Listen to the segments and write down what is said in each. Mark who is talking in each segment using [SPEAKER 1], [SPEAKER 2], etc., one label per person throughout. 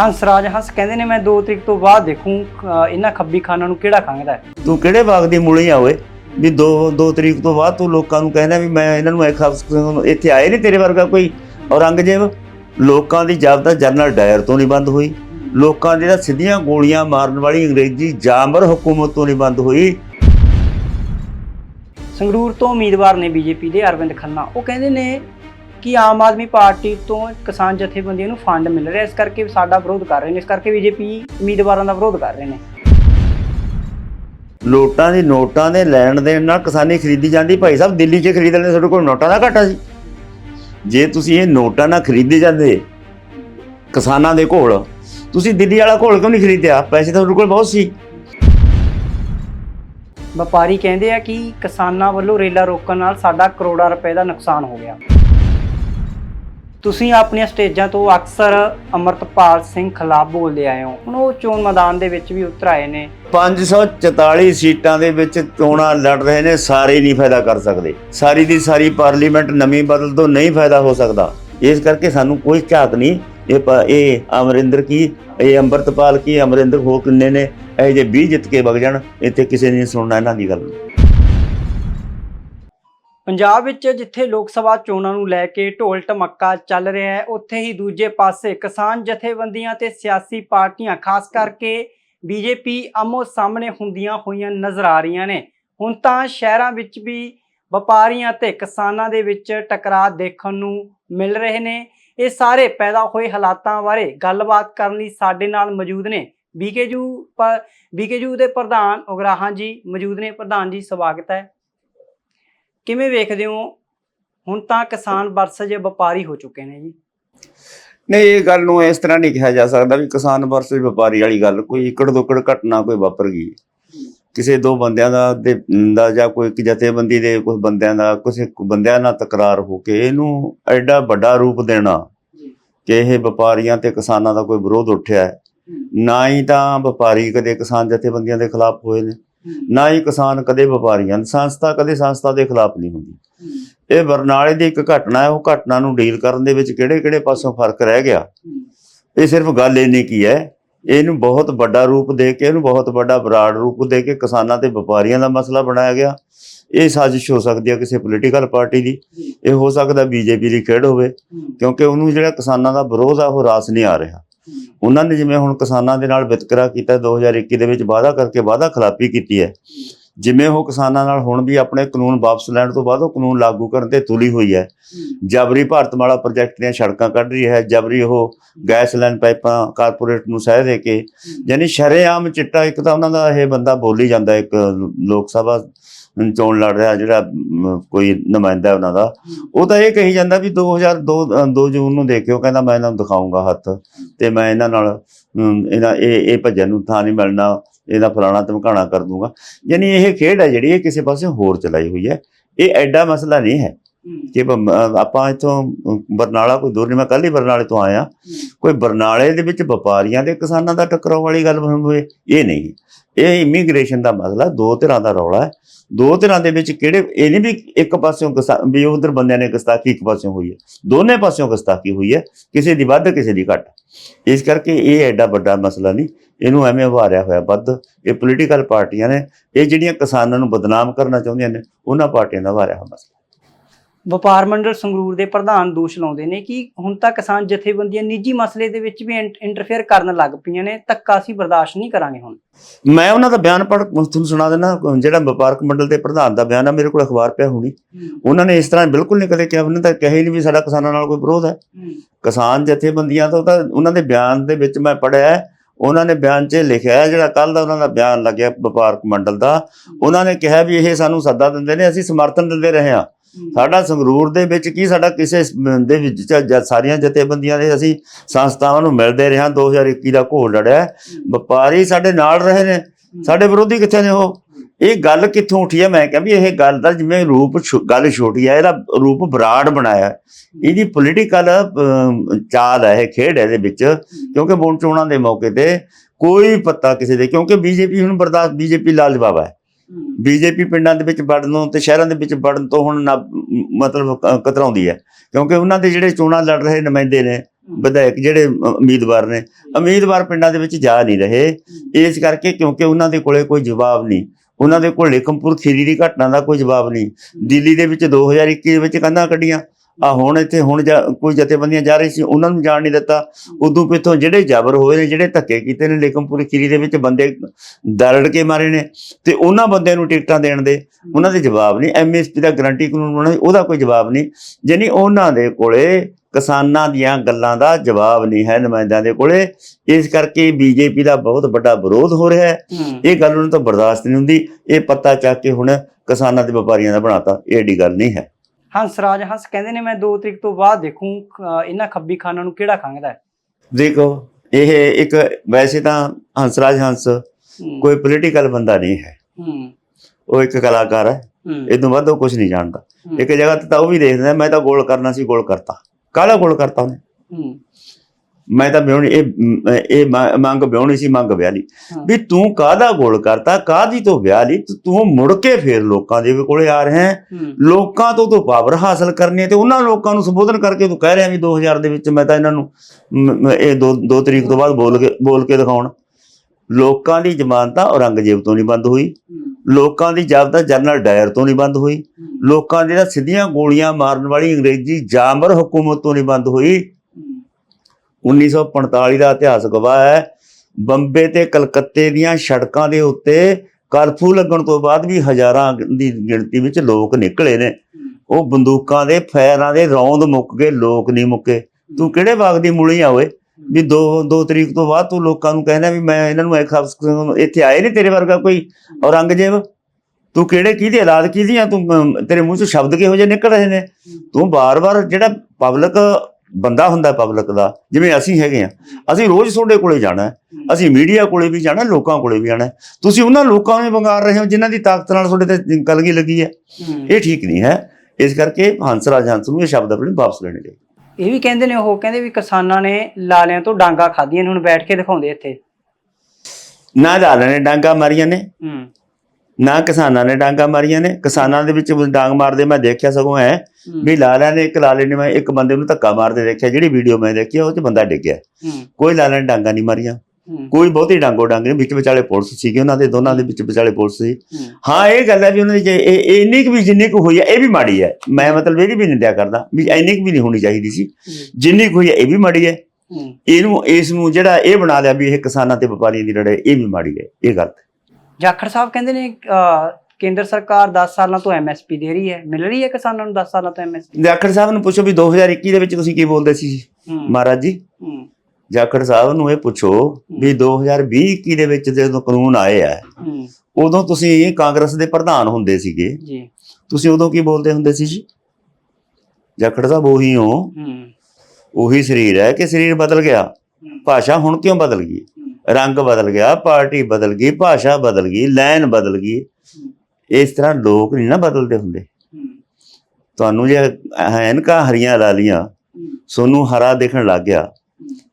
[SPEAKER 1] ਹੰਸਰਾਜ ਹੰਸ ਕਹਿੰਦੇ ਨੇ ਮੈਂ 2 ਤਰੀਕ ਤੋਂ ਬਾਅਦ ਦੇਖੂੰ ਇਹਨਾਂ ਖੱਬੀ ਖਾਨਾਂ ਨੂੰ ਕਿਹੜਾ ਹੈ।
[SPEAKER 2] ਤੂੰ ਕਿਹੜੇ ਬਾਗ ਦੀ ਮੂਲੀ ਆ ਓਏ? ਵੀ 2 2 ਤਰੀਕ ਤੋਂ ਬਾਅਦ ਤੂੰ ਲੋਕਾਂ ਨੂੰ ਕਹਿੰਦਾ ਵੀ ਮੈਂ ਇਹਨਾਂ ਨੂੰ ਇੱਥੇ ਆਏ ਨਹੀਂ ਤੇਰੇ ਵਰਗਾ ਕੋਈ ਔਰੰਗਜ਼ੇਬ? ਲੋਕਾਂ ਦੀ ਜਬਤਾ ਜਨਰਲ ਡਾਇਰ ਤੋਂ ਨਹੀਂ ਬੰਦ ਹੋਈ। ਲੋਕਾਂ ਦੀ ਤਾਂ ਸਿੱਧੀਆਂ ਗੋਲੀਆਂ ਮਾਰਨ ਵਾਲੀ ਅੰਗਰੇਜ਼ੀ ਜਾਮਰ ਹਕੂਮਤ ਤੋਂ ਨਹੀਂ ਬੰਦ ਹੋਈ।
[SPEAKER 1] ਸੰਗਰੂਰ ਤੋਂ ਉਮੀਦਵਾਰ ਨੇ ਬੀਜੇਪੀ ਦੇ ਅਰਵਿੰਦ ਖੰਨਾ। ਉਹ ਕਹਿੰਦੇ ਨੇ ਕਿ ਆਮ ਆਦਮੀ ਪਾਰਟੀ ਤੋਂ ਕਿਸਾਨ ਜਥੇਬੰਦੀਆਂ ਨੂੰ ਫੰਡ ਮਿਲ ਰਿਹਾ। ਇਸ ਕਰਕੇ ਸਾਡਾ ਵਿਰੋਧ ਕਰ ਰਹੇ ਨੇ। ਇਸ ਕਰਕੇ ਬੀਜੇਪੀ ਉਮੀਦਵਾਰਾਂ ਦਾ ਵਿਰੋਧ ਕਰ ਰਹੇ ਨੇ।
[SPEAKER 2] ਲੋਟਾਂ ਦੀ ਨੋਟਾਂ ਦੇ ਲੈਣ ਦੇਣ ਨਾਲ ਕਿਸਾਨੀ ਖਰੀਦੀ ਜਾਂਦੀ। ਭਾਈ ਸਾਹਿਬ ਦਿੱਲੀ 'ਚ ਖਰੀਦ ਲੈਂਦੇ ਤੁਹਾਡੇ ਕੋਲ ਨੋਟਾਂ ਦਾ ਘਾਟਾ ਸੀ। ਜੇ ਤੁਸੀਂ ਇਹ ਨੋਟਾਂ ਨਾਲ ਖਰੀਦੇ ਜਾਂਦੇ ਕਿਸਾਨਾਂ ਦੇ ਕੋਲ ਤੁਸੀਂ ਦਿੱਲੀ ਵਾਲਾ ਘੋਲ ਕਿਉਂ ਨਹੀਂ ਖਰੀਦਿਆ? ਪੈਸੇ ਤਾਂ ਤੁਹਾਡੇ ਕੋਲ ਬਹੁਤ ਸੀ।
[SPEAKER 1] ਵਪਾਰੀ ਕਹਿੰਦੇ ਆ ਕਿ ਕਿਸਾਨਾਂ ਵੱਲੋਂ ਰੇਲਾ ਰੋਕਣ ਨਾਲ ਸਾਡਾ ਕਰੋੜਾਂ ਰੁਪਏ ਦਾ ਨੁਕਸਾਨ ਹੋ ਗਿਆ। ਤੁਸੀਂ ਆਪਣੀਆਂ ਸਟੇਜਾਂ ਤੋਂ ਅਕਸਰ ਅਮਰਤਪਾਲ ਸਿੰਘ ਖਿਲਾਫ ਬੋਲਦੇ ਆਏ ਹੋ। ਹੁਣ ਉਹ ਚੋਣ ਮੈਦਾਨ ਦੇ ਵਿੱਚ ਵੀ ਉਤਰ ਆਏ ਨੇ।
[SPEAKER 2] 544 ਸੀਟਾਂ ਦੇ ਵਿੱਚ ਚੋਣਾਂ ਲੜ ਰਹੇ ਨੇ, ਸਾਰੇ ਨਹੀਂ ਫਾਇਦਾ ਕਰ ਸਕਦੇ। ਸਾਰੀ ਦੀ ਸਾਰੀ ਪਾਰਲੀਮੈਂਟ ਨਵੀਂ ਬਦਲ ਤੋਂ ਨਹੀਂ ਫਾਇਦਾ ਹੋ ਸਕਦਾ। ਇਸ ਕਰਕੇ ਸਾਨੂੰ ਕੋਈ ਝਾਕ ਨਹੀਂ। ਇਹ ਇਹ ਅਮਰਿੰਦਰ ਕੀ, ਇਹ ਅੰਮ੍ਰਿਤਪਾਲ ਕੀ, ਅਮਰਿੰਦਰ ਹੋ ਕਿੰਨੇ ਨੇ? ਇਹ ਜੇ 20 ਜਿੱਤ ਕੇ ਵਗ ਜਾਣ। ਇੱਥੇ ਕਿਸੇ ਨੇ ਨਹੀਂ ਸੁਣਨਾ ਇਹਨਾਂ ਦੀ ਗੱਲ
[SPEAKER 1] ਪੰਜਾਬ ਵਿੱਚ ਜਿੱਥੇ ਲੋਕ ਸਭਾ ਚੋਣਾਂ ਨੂੰ ਲੈ ਕੇ ਢੋਲ ਟਮੱਕਾ ਚੱਲ ਰਿਹਾ ਹੈ, ਉੱਥੇ ਹੀ ਦੂਜੇ ਪਾਸੇ ਕਿਸਾਨ ਜਥੇਬੰਦੀਆਂ ਤੇ ਸਿਆਸੀ ਪਾਰਟੀਆਂ, ਖਾਸ ਕਰਕੇ ਬੀਜੇਪੀ ਆਮੋ ਸਾਹਮਣੇ ਹੁੰਦੀਆਂ ਹੋਈਆਂ ਨਜ਼ਰ ਆ ਰਹੀਆਂ ਨੇ। ਹੁਣ ਤਾਂ ਸ਼ਹਿਰਾਂ ਵਿੱਚ ਵੀ ਵਪਾਰੀਆਂ ਤੇ ਕਿਸਾਨਾਂ ਦੇ ਵਿੱਚ ਟਕਰਾਅ ਦੇਖਣ ਨੂੰ ਮਿਲ ਰਹੇ ਨੇ। ਇਹ ਸਾਰੇ ਪੈਦਾ ਹੋਏ ਹਾਲਾਤਾਂ ਬਾਰੇ ਗੱਲਬਾਤ ਕਰਨ ਲਈ ਸਾਡੇ ਨਾਲ ਮੌਜੂਦ ਨੇ ਬੀਕੇਯੂ ਬੀਕੇਯੂ ਦੇ ਪ੍ਰਧਾਨ ਉਗਰਾਹਾਂ ਜੀ। ਮੌਜੂਦ ਨੇ ਪ੍ਰਧਾਨ ਜੀ, ਸਵਾਗਤ ਹੈ। ਕਿਵੇਂ ਵੇਖਦੇ ਹੋ? ਹੁਣ ਤਾਂ ਕਿਸਾਨ ਵਰਸਜ ਵਪਾਰੀ ਹੋ ਚੁੱਕੇ ਨੇ ਜੀ।
[SPEAKER 2] ਨਹੀਂ ਇਹ ਗੱਲ ਨੂੰ ਇਸ ਤਰ੍ਹਾਂ ਨਹੀਂ ਕਿਹਾ ਜਾ ਸਕਦਾ ਵੀ ਕਿਸਾਨ ਵਰਸਸ ਵਪਾਰੀ ਵਾਲੀ ਗੱਲ ਕੋਈ ਇਕੜ ਦੁਕੜ ਘਟਨਾ ਕੋਈ ਵਾਪਰ ਗਈ। ਕਿਸੇ ਦੋ ਬੰਦਿਆਂ ਦਾ ਦੇ ਦਾ ਜਾਂ ਕੋਈ ਇੱਕ ਜਥੇਬੰਦੀ ਦੇ ਕੁਝ ਬੰਦਿਆਂ ਦਾ ਕਿਸੇ ਬੰਦਿਆਂ ਨਾਲ ਤਕਰਾਰ ਹੋ ਕੇ ਇਹਨੂੰ ਐਡਾ ਵੱਡਾ ਰੂਪ ਦੇਣਾ ਕਿ ਇਹ ਵਪਾਰੀਆਂ ਤੇ ਕਿਸਾਨਾਂ ਦਾ ਕੋਈ ਵਿਰੋਧ ਉੱਠਿਆ ਹੈ। ਨਾ ਹੀ ਤਾਂ ਵਪਾਰੀ ਕਦੇ ਕਿਸਾਨ ਜਥੇਬੰਦੀਆਂ ਦੇ ਖਿਲਾਫ ਹੋਏ ਨੇ। ਨਾ ਹੀ ਕਿਸਾਨ ਕਦੇ ਵਪਾਰੀਆਂ ਦੀ ਸੰਸਥਾ, ਕਦੇ ਸੰਸਥਾ ਦੇ ਖਿਲਾਫ ਨਹੀਂ ਹੁੰਦੀ। ਇਹ ਬਰਨਾਲੇ ਦੀ ਇੱਕ ਘਟਨਾ ਹੈ, ਉਹ ਘਟਨਾ ਨੂੰ ਡੀਲ ਕਰਨ ਦੇ ਵਿੱਚ ਕਿਹੜੇ-ਕਿਹੜੇ ਪਾਸੋਂ ਫ਼ਰਕ ਰਹਿ ਗਿਆ? ਇਹ ਸਿਰਫ ਗੱਲ ਇੰਨੀ ਕੀ ਹੈ, ਇਹਨੂੰ ਬਹੁਤ ਵੱਡਾ ਰੂਪ ਦੇ ਕੇ, ਇਹਨੂੰ ਬਹੁਤ ਵੱਡਾ ਬਰਾੜ ਰੂਪ ਦੇ ਕੇ ਕਿਸਾਨਾਂ ਤੇ ਵਪਾਰੀਆਂ ਦਾ ਮਸਲਾ ਬਣਾਇਆ ਗਿਆ। ਇਹ ਸਾਜ਼ਿਸ਼ ਹੋ ਸਕਦੀ ਹੈ ਕਿਸੇ ਪੋਲੀਟੀਕਲ ਪਾਰਟੀ ਦੀ। ਇਹ ਹੋ ਸਕਦਾ ਬੀਜੇਪੀ ਦੀ ਖੇਡ ਹੋਵੇ, ਕਿਉਂਕਿ ਉਹਨੂੰ ਜਿਹੜਾ ਕਿਸਾਨਾਂ ਦਾ ਵਿਰੋਧ ਆ, ਉਹ ਰਾਸ ਨਹੀਂ ਆ ਰਿਹਾ। ਉਹਨਾਂ ਨੇ ਜਿਵੇਂ ਹੁਣ ਕਿਸਾਨਾਂ ਦੇ ਨਾਲ ਵਿਤਕਰਾ ਕੀਤਾ 2021 ਦੇ ਵਿੱਚ ਵਾਅਦਾ ਕਰਕੇ ਵਾਅਦਾ ਖਿਲਾਫੀ ਕੀਤੀ ਹੈ। ਜਿਵੇਂ ਉਹ ਕਿਸਾਨਾਂ ਨਾਲ ਹੁਣ ਵੀ ਆਪਣੇ ਕਾਨੂੰਨ ਵਾਪਸ ਲੈਣ ਤੋਂ ਬਾਅਦ ਉਹ ਕਾਨੂੰਨ ਲਾਗੂ ਕਰਨ ਤੇ ਤੁਲੀ ਹੋਈ ਹੈ। ਜਬਰੀ ਭਾਰਤਮਾਲਾ ਪ੍ਰੋਜੈਕਟ ਦੀਆਂ ਸੜਕਾਂ ਕੱਢ ਰਹੀ ਹੈ। ਜਬਰੀ ਉਹ ਗੈਸ ਲਾਈਨ ਪਾਈਪਾਂ ਕਾਰਪੋਰੇਟ ਨੂੰ ਸਹਿ ਦੇ ਕੇ ਯਾਨੀ ਸ਼ਰੇਆਮ ਚਿੱਟਾ ਇੱਕ ਤਾਂ ਉਹਨਾਂ ਦਾ ਇਹ ਬੰਦਾ ਬੋਲੀ ਜਾਂਦਾ ਇੱਕ ਲੋਕ ਸਭਾ ਚੋਣ ਲੜ ਰਿਹਾ ਜਿਹੜਾ ਕੋਈ ਨੁਮਾਇੰਦਾ ਉਹਨਾਂ ਦਾ। ਉਹ ਤਾਂ ਇਹ ਕਹੀ ਜਾਂਦਾ ਵੀ 2002 ਅ, 2 ਜੂਨ ਨੂੰ ਦੇਖਿਓ ਕਹਿੰਦਾ ਮੈਂ ਇਹਨਾਂ ਨੂੰ ਦਿਖਾਉਂਗਾ ਹੱਥ। ਤੇ ਮੈਂ ਇਹਨਾਂ ਨਾਲ ਇਹਨਾਂ ਇਹ ਇਹ ਭੱਜਣ ਨੂੰ ਥਾਂ ਨਹੀਂ ਮਿਲਣਾ ਇਹਦਾ ਫਲਾਣਾ ਧਮਕਾਣਾ ਕਰ ਦੂੰਗਾ। ਯਾਨੀ ਇਹ ਖੇਡ ਹੈ ਜਿਹੜੀ ਇਹ ਕਿਸੇ ਪਾਸੇ ਹੋਰ ਚਲਾਈ ਹੋਈ ਹੈ। ਇਹ ਐਡਾ ਮਸਲਾ ਨਹੀਂ ਹੈ। ਕਿ ਆਪਾਂ ਇਥੋਂ ਬਰਨਾਲਾ ਕੋਈ ਦੂਰ ਨਹੀਂ ਮੈਂ ਕੱਲ ਹੀ ਬਰਨਾਲੇ ਤੋਂ ਆਇਆ। ਕੋਈ ਬਰਨਾਲੇ ਦੇ ਵਿੱਚ ਵਪਾਰੀਆਂ ਤੇ ਕਿਸਾਨਾਂ ਦਾ ਟਕਰਾਅ ਵਾਲੀ ਗੱਲ ਹੋਵੇ ਇਹ ਨਹੀਂ। ਇਹ ਇਮੀਗ੍ਰੇਸ਼ਨ ਦਾ ਮਸਲਾ, ਦੋ ਧਿਰਾਂ ਦਾ ਰੌਲਾ ਹੈ। ਦੋ ਧਿਰਾਂ ਦੇ ਵਿੱਚ ਕਿਹੜੇ, ਇਹ ਨਹੀਂ ਵੀ ਇੱਕ ਪਾਸਿਓਂ ਕਿਸਾ- ਵੀ ਉਧਰ ਬੰਦਿਆਂ ਨੇ ਗਸਤਾਖੀ ਇੱਕ ਪਾਸਿਓਂ ਹੋਈ ਹੈ। ਦੋਨੇ ਪਾਸਿਓਂ ਗਸਤਾਖੀ ਹੋਈ ਹੈ, ਕਿਸੇ ਦੀ ਵੱਧ, ਕਿਸੇ ਦੀ ਘੱਟ। ਇਸ ਕਰਕੇ ਇਹ ਐਡਾ ਵੱਡਾ ਮਸਲਾ ਨਹੀਂ, ਇਹਨੂੰ ਐਵੇਂ ਉਭਾਰਿਆ ਹੋਇਆ ਵੱਧ। ਇਹ ਪੋਲੀਟੀਕਲ ਪਾਰਟੀਆਂ ਨੇ, ਇਹ ਜਿਹੜੀਆਂ ਕਿਸਾਨਾਂ ਨੂੰ ਬਦਨਾਮ ਕਰਨਾ ਚਾਹੁੰਦੀਆਂ ਨੇ, ਉਹਨਾਂ ਪਾਰਟੀਆਂ ਦਾ ਉਭਾਰਿਆ ਹੋਇਆ ਮਸਲਾ।
[SPEAKER 1] ਵਪਾਰ ਮੰਡਲ ਸੰਗਰੂਰ ਦੇ ਪ੍ਰਧਾਨ ਦੋਸ਼ ਲਾਉਂਦੇ ਨੇ ਕਿ ਹੁਣ ਤਾਂ ਕਿਸਾਨ ਜਥੇਬੰਦੀਆਂ ਨਿੱਜੀ ਮਸਲੇ ਦੇ ਵਿੱਚ ਵੀ ਇੰਟਰਫੇਅਰ ਕਰਨ ਲੱਗ ਪਈਆਂ ਨੇ ਧੱਕਾ ਅਸੀਂ ਬਰਦਾਸ਼ਤ ਨਹੀਂ ਕਰਾਂਗੇ ਹੁਣ।
[SPEAKER 2] ਮੈਂ ਉਹਨਾਂ ਦਾ ਬਿਆਨ ਪੜ੍ਹ ਤੁਹਾਨੂੰ ਸੁਣਾ ਦੇਣਾ ਜਿਹੜਾ ਵਪਾਰਕ ਮੰਡਲ ਦੇ ਪ੍ਰਧਾਨ ਦਾ ਬਿਆਨ ਆ ਮੇਰੇ ਕੋਲ ਅਖਬਾਰ ਪਿਆ ਹੋਣੀ। ਉਹਨਾਂ ਨੇ ਇਸ ਤਰ੍ਹਾਂ ਬਿਲਕੁਲ ਨਹੀਂ ਕਦੇ ਕਿਹਾ ਉਹਨਾਂ ਤਾਂ ਕਿਹਾ ਨਹੀਂ ਵੀ ਸਾਡਾ ਕਿਸਾਨਾਂ ਨਾਲ ਕੋਈ ਵਿਰੋਧ ਹੈ। ਕਿਸਾਨ ਜਥੇਬੰਦੀਆਂ ਤੋਂ ਤਾਂ ਉਹਨਾਂ ਦੇ ਬਿਆਨ ਦੇ ਵਿੱਚ ਮੈਂ ਪੜ੍ਹਿਆ ਹੈ, ਉਹਨਾਂ ਨੇ ਬਿਆਨ 'ਚ ਲਿਖਿਆ ਜਿਹੜਾ ਕੱਲ ਦਾ ਉਹਨਾਂ ਦਾ ਬਿਆਨ ਲੱਗਿਆ ਵਪਾਰਕ ਮੰਡਲ ਦਾ। ਉਹਨਾਂ ਨੇ ਕਿਹਾ ਵੀ ਇਹ ਸਾਨੂੰ ਸੱਦਾ ਦਿੰਦੇ ਨੇ ਅਸੀਂ ਸਮਰਥਨ ਦਿੰਦੇ ਰਹੇ ਹਾਂ। ਸਾਡਾ ਸੰਗਰੂਰ ਦੇ ਵਿੱਚ ਕੀ ਸਾਡਾ ਕਿਸੇ ਦੇ ਵਿੱਚ ਸਾਰੀਆਂ ਜਥੇਬੰਦੀਆਂ ਦੇ ਅਸੀਂ ਸੰਸਥਾਵਾਂ ਨੂੰ ਮਿਲਦੇ ਰਹੇ ਹਾਂ 2021 ਦਾ ਘੋਲ ਲੜਿਆ। ਵਪਾਰੀ ਸਾਡੇ ਨਾਲ ਰਹੇ ਨੇ। ਸਾਡੇ ਵਿਰੋਧੀ ਕਿੱਥੇ ਨੇ ਉਹ? ਇਹ ਗੱਲ ਕਿੱਥੋਂ ਉੱਠੀ ਹੈ? ਮੈਂ ਕਿਹਾ ਵੀ ਇਹ ਗੱਲ ਦਾ ਜਿਵੇਂ ਰੂਪ ਗੱਲ ਛੋਟੀ ਹੈ ਇਹਦਾ ਰੂਪ ਬਰਾੜ ਬਣਾਇਆ। ਇਹਦੀ ਪੋਲੀਟੀਕਲ ਚਾਲ ਹੈ ਇਹ ਖੇਡ ਹੈ ਇਹਦੇ ਵਿੱਚ। ਕਿਉਂਕਿ ਵੋਟ ਚੋਣਾਂ ਦੇ ਮੌਕੇ ਤੇ ਕੋਈ ਪੱਤਾ ਕਿਸੇ ਦੇ ਕਿਉਂਕਿ ਬੀਜੇਪੀ ਹੁਣ ਬਰਦਾਸ਼ਤ ਬੀਜੇਪੀ ਲਾਜਵਾਬ ਹੈ। ਬੀਜੇਪੀ ਪਿੰਡਾਂ ਦੇ ਵਿੱਚ ਵੜਨ ਨੂੰ ਤੇ ਸ਼ਹਿਰਾਂ ਦੇ ਵਿੱਚ ਵੜਨ ਤੋਂ ਹੁਣ ਨਾ- ਮਤਲਬ ਕਤਰਾਉਂਦੀ ਹੈ। ਕਿਉਂਕਿ ਉਹਨਾਂ ਦੇ ਜਿਹੜੇ ਚੋਣਾਂ ਲੜ ਰਹੇ ਨੁਮਾਇੰਦੇ ਨੇ, ਵਿਧਾਇਕ ਜਿਹੜੇ ਉਮੀਦਵਾਰ ਨੇ, ਉਮੀਦਵਾਰ ਪਿੰਡਾਂ ਦੇ ਵਿੱਚ ਜਾ ਨਹੀਂ ਰਹੇ। ਇਸ ਕਰਕੇ ਕਿਉਂਕਿ ਉਹਨਾਂ ਦੇ ਕੋਲੇ ਕੋਈ ਜਵਾਬ ਨਹੀਂ। ਉਹਨਾਂ ਦੇ ਕੋਲ ਲੇਖਮਪੁਰ ਖੀਰੀ ਦੀ ਘਟਨਾ ਦਾ ਕੋਈ ਜਵਾਬ ਨਹੀਂ। ਦਿੱਲੀ ਦੇ ਵਿੱਚ 2021 ਦੇ ਵਿੱਚ ਕੰਧਾਂ ਕੱਢੀਆਂ। ਆ ਹੁਣ ਇੱਥੇ ਹੁਣ ਕੋਈ ਜਥੇਬੰਦੀਆਂ ਜਾ ਰਹੀ ਸੀ ਉਹਨਾਂ ਨੂੰ ਜਾਣ ਨਹੀਂ ਦਿੱਤਾ। ਉਦੋਂ ਪਿੱਛੋਂ ਜਿਹੜੇ ਜ਼ਬਰ ਹੋਏ ਨੇ ਜਿਹੜੇ ਧੱਕੇ ਕੀਤੇ ਨੇ ਲੇਖਮਪੁਰ ਖੀਰੀ ਦੇ ਵਿੱਚ ਬੰਦੇ ਦਰੜ ਕੇ ਮਾਰੇ ਨੇ ਤੇ ਉਹਨਾਂ ਬੰਦਿਆਂ ਨੂੰ ਟਿਕਟਾਂ ਦੇਣ ਦੇ। ਉਹਨਾਂ ਦੇ ਜਵਾਬ ਨਹੀਂ ਐਮਐਸਪੀ ਦਾ ਗਰੰਟੀ ਕਾਨੂੰਨ ਬਣਾਉਣਾ ਉਹਦਾ ਕੋਈ ਜਵਾਬ ਨਹੀਂ। ਜਾਨੀ ਉਹਨਾਂ ਦੇ ਕੋਲੇ ਕਿਸਾਨਾਂ ਦੀਆਂ ਗੱਲਾਂ ਦਾ ਜਵਾਬ ਨਹੀਂ ਹੈ ਨੁਮਾਇੰਦਿਆਂ ਦੇ ਕੋਲੇ। ਇਸ ਕਰਕੇ ਬੀਜੇਪੀ ਦਾ ਬਹੁਤ ਵੱਡਾ ਵਿਰੋਧ ਹੋ ਰਿਹਾ ਹੈ।
[SPEAKER 1] ਹੂੰ।
[SPEAKER 2] ਇਹ ਗੱਲ ਉਹਨਾਂ ਤੋਂ ਬਰਦਾਸ਼ਤ ਨਹੀਂ ਹੁੰਦੀ। ਇਹ ਪੱਤਾ ਚੱਕ ਕੇ ਹੁਣ ਕਿਸਾਨਾਂ ਤੇ ਵਪਾਰੀਆਂ ਦਾ ਬਣਾਤਾ। ਇਹ ਏਡੀ ਗੱਲ ਨਹੀਂ ਹੈ।
[SPEAKER 1] ਹੰਸਰਾਜ ਹੰਸ ਕਹਿੰਦੇ ਨੇ ਮੈਂ 2 ਤਰੀਕ ਤੋਂ ਬਾਅਦ ਦੇਖੂੰ ਇਹਨਾਂ ਖੱਬੀ ਖਾਨਾਂ ਨੂੰ ਕਿਹੜਾ ਖੰਗਦਾ ਹੈ।
[SPEAKER 2] ਦੇਖੋ ਇਹ ਇੱਕ ਵੈਸੇ ਤਾਂ ਹੰਸਰਾਜ ਹੰਸ ਕੋਈ ਪੋਲੀਟੀਕਲ ਬੰਦਾ ਨਹੀਂ ਹੈ। ਉਹ ਇੱਕ ਕਲਾਕਾਰ ਹੈ। ਤੋਂ ਵੱਧ ਉਹ ਕੁਝ ਨਹੀਂ ਜਾਣਦਾ। ਇੱਕ ਜਗ੍ਹਾ ਤੇ ਤਾਂ ਉਹ ਵੀ ਦੇਖਦਾ ਮੈਂ ਤਾਂ ਗੋਲ ਕਰਨਾ ਸੀ ਗੋਲ ਕਰਤਾ। ਕਾਹਦਾ ਗੋਲ ਕਰਤਾ ਉਹਨੇ?
[SPEAKER 1] ਹੂੰ,
[SPEAKER 2] ਮੈਂ ਤਾਂ ਵਿਆਹਣੀ ਇਹ ਇਹ ਮੰਗ ਵਿਆਹਣੀ ਸੀ ਮੰਗ ਵਿਆਹ ਲਈ। ਵੀ ਤੂੰ ਕਾਹਦਾ ਗੋਲ ਕਰਤਾ ਕਾਹਦੀ ਤੋਂ ਵਿਆਹ ਲਈ? ਤੇ ਮੁੜ ਕੇ ਫੇਰ ਲੋਕਾਂ ਦੇ ਕੋਲੇ ਆ ਰਿਹਾ ਹੈ। ਲੋਕਾਂ ਤੋਂ ਤੂੰ ਪਾਵਰ ਹਾਸਲ ਕਰਨੀ ਤੇ ਉਹਨਾਂ ਲੋਕਾਂ ਨੂੰ ਸੰਬੋਧਨ ਕਰਕੇ ਤੂੰ ਕਹਿ ਰਿਹਾ ਵੀ 2000 ਦੇ ਵਿੱਚ ਮੈਂ ਤਾਂ ਇਹਨਾਂ ਨੂੰ ਇਹ 2 2 ਤਰੀਕ ਤੋਂ ਬਾਅਦ ਬੋਲ ਕੇ ਬੋਲ ਕੇ ਦਿਖਾਉਣ। ਲੋਕਾਂ ਦੀ ਜ਼ਮਾਨਤ ਔਰੰਗਜ਼ੇਬ ਤੋਂ ਨਹੀਂ ਬੰਦ ਹੋਈ। ਲੋਕਾਂ ਦੀ ਜ਼ਬਤ ਜਨਰਲ ਡਾਇਰ ਤੋਂ ਨਹੀਂ ਬੰਦ ਹੋਈ। ਲੋਕਾਂ ਦੀ ਤਾਂ ਸਿੱਧੀਆਂ ਗੋਲੀਆਂ ਮਾਰਨ ਵਾਲੀ ਅੰਗਰੇਜ਼ੀ ਜਾਮਰ ਹਕੂਮਤ ਤੋਂ ਨਹੀਂ ਬੰਦ ਹੋਈ। 1945 ਦਾ ਇਤਿਹਾਸ ਗਵਾਹ ਹੈ। ਬੰਬੇ ਤੇ ਕਲਕੱਤੇ ਦੀਆਂ ਸੜਕਾਂ ਦੇ ਉੱਤੇ ਕਰਫਿਊ ਲੱਗਣ ਤੋਂ ਬਾਅਦ ਵੀ ਹਜ਼ਾਰਾਂ ਦੀ ਗਿਣਤੀ ਵਿੱਚ ਲੋਕ ਨਿਕਲੇ ਨੇ। ਉਹ ਬੰਦੂਕਾਂ ਦੇ ਫਾਇਰਾਂ ਦੇ ਰੌਂਦ ਮੁੱਕ ਗਏ, ਲੋਕ ਨਹੀਂ ਮੁੱਕੇ। ਤੂੰ ਕਿਹੜੇ ਬਾਗ ਦੀ ਮੂਲੀ ਆ ਓਏ? ਵੀ 2 2 ਤਰੀਕ ਤੋਂ ਬਾਅਦ ਤੂੰ ਲੋਕਾਂ ਨੂੰ ਕਹਿੰਦਾ ਵੀ ਮੈਂ ਇਹਨਾਂ ਨੂੰ ਇੱਕ ਹਫ਼ਤੇ ਇੱਥੇ ਆਏ ਨਹੀਂ ਤੇਰੇ ਵਰਗਾ ਕੋਈ ਔਰੰਗਜ਼ੇਬ? ਤੂੰ ਕਿਹੜੇ, ਕਿਹਦੀ ਔਲਾਦ ਕਿਹਦੀਆਂ ਤੂੰ ਤੇਰੇ ਮੂੰਹ ਚੋਂ ਸ਼ਬਦ ਕਿਹੋ ਜਿਹੇ ਨਿਕਲ ਰਹੇ ਨੇ? ਤੂੰ ਬਾਰ-ਬਾਰ ਜਿਹੜਾ ਪਬਲਿਕ ਬੰਦਾ ਹੁੰਦਾ ਪਬਲਿਕ ਦਾ ਜਿਵੇਂ ਅਸੀਂ ਹੈਗੇ ਆ ਅਸੀਂ ਰੋਜ਼ ਤੁਹਾਡੇ ਕੋਲੇ ਜਾਣਾ। ਅਸੀਂ ਮੀਡੀਆ ਕੋਲੇ ਵੀ ਜਾਣਾ ਲੋਕਾਂ ਕੋਲੇ ਵੀ ਜਾਣਾ। ਤੁਸੀਂ ਉਹਨਾਂ ਲੋਕਾਂ ਨੂੰ ਵੰਗਾਰ ਰਹੇ ਹੋ ਜਿਨ੍ਹਾਂ ਦੀ ਤਾਕਤ ਨਾਲ ਤੁਹਾਡੇ ਤੇ ਕਲਗੀ ਲੱਗੀ ਹੈ। ਇਹ ਠੀਕ ਨਹੀਂ ਹੈ। ਇਸ ਕਰਕੇ ਹੰਸਰਾਜ ਹੰਸ ਨੂੰ ਇਹ ਸ਼ਬਦ ਆਪਣੇ ਵਾਪਸ ਲੈਣੇ ਚਾਹੀਦੇ।
[SPEAKER 1] ਇਹ ਵੀ ਕਹਿੰਦੇ ਨੇ ਉਹ ਕਹਿੰਦੇ ਵੀ ਕਿਸਾਨਾਂ ਨੇ ਲਾਲਿਆਂ ਤੋਂ ਡਾਂਗਾ ਖਾਧੀਆਂ ਨੇ ਹੁਣ ਬੈਠ ਕੇ ਦਿਖਾਉਂਦੇ ਇੱਥੇ।
[SPEAKER 2] ਨਾ ਲਾਲਾਂ ਨੇ ਡਾਂਗਾ ਮਾਰੀਆਂ ਨੇ।
[SPEAKER 1] ਹੂੰ।
[SPEAKER 2] ਨਾ ਕਿਸਾਨਾਂ ਨੇ ਡਾਂਗਾ ਮਾਰੀਆਂ ਨੇ। ਕਿਸਾਨਾਂ ਦੇ ਵਿੱਚ ਡਾਂਗ ਮਾਰਦੇ ਮੈਂ ਦੇਖਿਆ ਸਗੋਂ ਹੈ
[SPEAKER 1] ਹੂੰ,
[SPEAKER 2] ਵੀ ਲਾਲਿਆਂ ਨੇ ਇੱਕ ਲਾਲੇ ਨੇ ਮੈਂ ਇੱਕ ਬੰਦੇ ਨੂੰ ਧੱਕਾ ਮਾਰਦੇ ਦੇਖਿਆ ਜਿਹੜੀ ਵੀਡੀਓ ਮੈਂ ਦੇਖੀ ਉਹ 'ਚ ਬੰਦਾ ਡਿੱਗਿਆ।
[SPEAKER 1] ਹੂੰ,
[SPEAKER 2] ਕੋਈ ਲਾਲਾਂ ਨੇ ਡਾਂਗਾ ਨਹੀਂ ਮਾਰੀਆਂ।
[SPEAKER 1] ਹੂੰ,
[SPEAKER 2] ਕੋਈ ਬਹੁਤੀ ਡਾਂਗੋ ਡਾਂਗ ਨਹੀਂ ਵਿੱਚ ਵਿਚਾਲੇ ਪੁਲਿਸ ਸੀਗੀ ਉਹਨਾਂ ਦੇ ਦੋਨਾਂ ਦੇ ਵਿੱਚ ਵਿਚਾਲੇ ਪੁਲਿਸ ਸੀ।
[SPEAKER 1] ਹੂੰ,
[SPEAKER 2] ਹਾਂ ਇਹ ਗੱਲ ਹੈ ਵੀ ਉਹਨਾਂ ਦੀ ਜੇ ਇਹ ਇੰਨੀ ਕੁ ਵੀ ਜਿੰਨੀ ਕੁ ਹੋਈ ਹੈ ਇਹ ਵੀ ਮਾੜੀ ਹੈ। ਮੈਂ ਮਤਲਬ ਇਹਦੀ ਵੀ ਨਿੰਦਿਆ ਕਰਦਾ ਵੀ ਇੰਨੀ ਕੁ ਵੀ ਨਹੀਂ ਹੋਣੀ ਚਾਹੀਦੀ ਸੀ। ਜਿੰਨੀ ਕੁ ਹੋਈ ਹੈ ਇਹ ਵੀ ਮਾੜੀ ਹੈ।
[SPEAKER 1] ਹੂੰ।
[SPEAKER 2] ਇਹਨੂੰ ਇਸ ਨੂੰ ਜਿਹੜਾ ਇਹ ਬਣਾ ਲਿਆ ਵੀ ਇਹ ਕਿਸਾਨਾਂ ਤੇ ਵਪਾਰੀਆਂ ਦੀ ਲੜਾਈ ਇਹ ਵੀ ਮਾੜੀ ਹੈ ਇਹ ਗੱਲ
[SPEAKER 1] ਜਾਖੜ ਸਾਹਿਬ ਕਹਿੰਦੇ ਨੇ ਕੇਂਦਰ ਸਰਕਾਰ 10 ਸਾਲਾਂ ਤੋਂ ਐਮਐਸਪੀ ਦੇ ਰਹੀ ਹੈ। ਮਿਲ ਰਹੀ ਹੈ ਕਿਸਾਨਾਂ ਨੂੰ 10 ਸਾਲਾਂ ਤੋਂ ਐਮਐਸਪੀ
[SPEAKER 2] ਜਾਖੜ ਸਾਹਿਬ ਨੂੰ ਪੁੱਛੋ ਵੀ 2021 ਦੇ ਵਿੱਚ ਤੁਸੀਂ ਕੀ ਬੋਲਦੇ ਸੀ? ਮਹਾਰਾਜ ਜੀ। ਜਾਖੜ ਸਾਹਿਬ ਨੂੰ ਇਹ ਪੁੱਛੋ ਵੀ 2020 21 ਦੇ ਵਿੱਚ ਜਦੋਂ ਕਾਨੂੰਨ ਆਏ ਆ ਉਦੋਂ ਤੁਸੀਂ ਕਾਂਗਰਸ ਦੇ ਪ੍ਰਧਾਨ ਹੁੰਦੇ ਸੀਗੇ।
[SPEAKER 1] ਜੀ।
[SPEAKER 2] ਤੁਸੀਂ ਉਦੋਂ ਕੀ ਬੋਲਦੇ ਹੁੰਦੇ ਸੀ ਜੀ? ਜਾਖੜ ਸਾਹਿਬ ਉਹੀ ਹੋ।
[SPEAKER 1] ਹੂੰ।
[SPEAKER 2] ਉਹੀ ਸਰੀਰ ਹੈ ਕਿ ਸਰੀਰ ਬਦਲ ਗਿਆ। ਭਾਸ਼ਾ ਹੁਣ ਕਿਉਂ ਬਦਲ ਗਈ? ਰੰਗ ਬਦਲ ਗਿਆ, ਪਾਰਟੀ ਬਦਲ ਗਈ, ਭਾਸ਼ਾ ਬਦਲ ਗਈ, ਲਾਈਨ ਬਦਲ ਗਈ। ਇਸ ਤਰ੍ਹਾਂ ਲੋਕ ਨਹੀਂ ਨਾ ਬਦਲਦੇ ਹੁੰਦੇ। ਤੁਹਾਨੂੰ ਜੇ ਐਨਕਾਂ ਹਰੀਆਂ ਲਾ ਲੀਆਂ ਸੋਨੂੰ ਹਰਾ ਦੇਖਣ ਲੱਗ ਗਿਆ,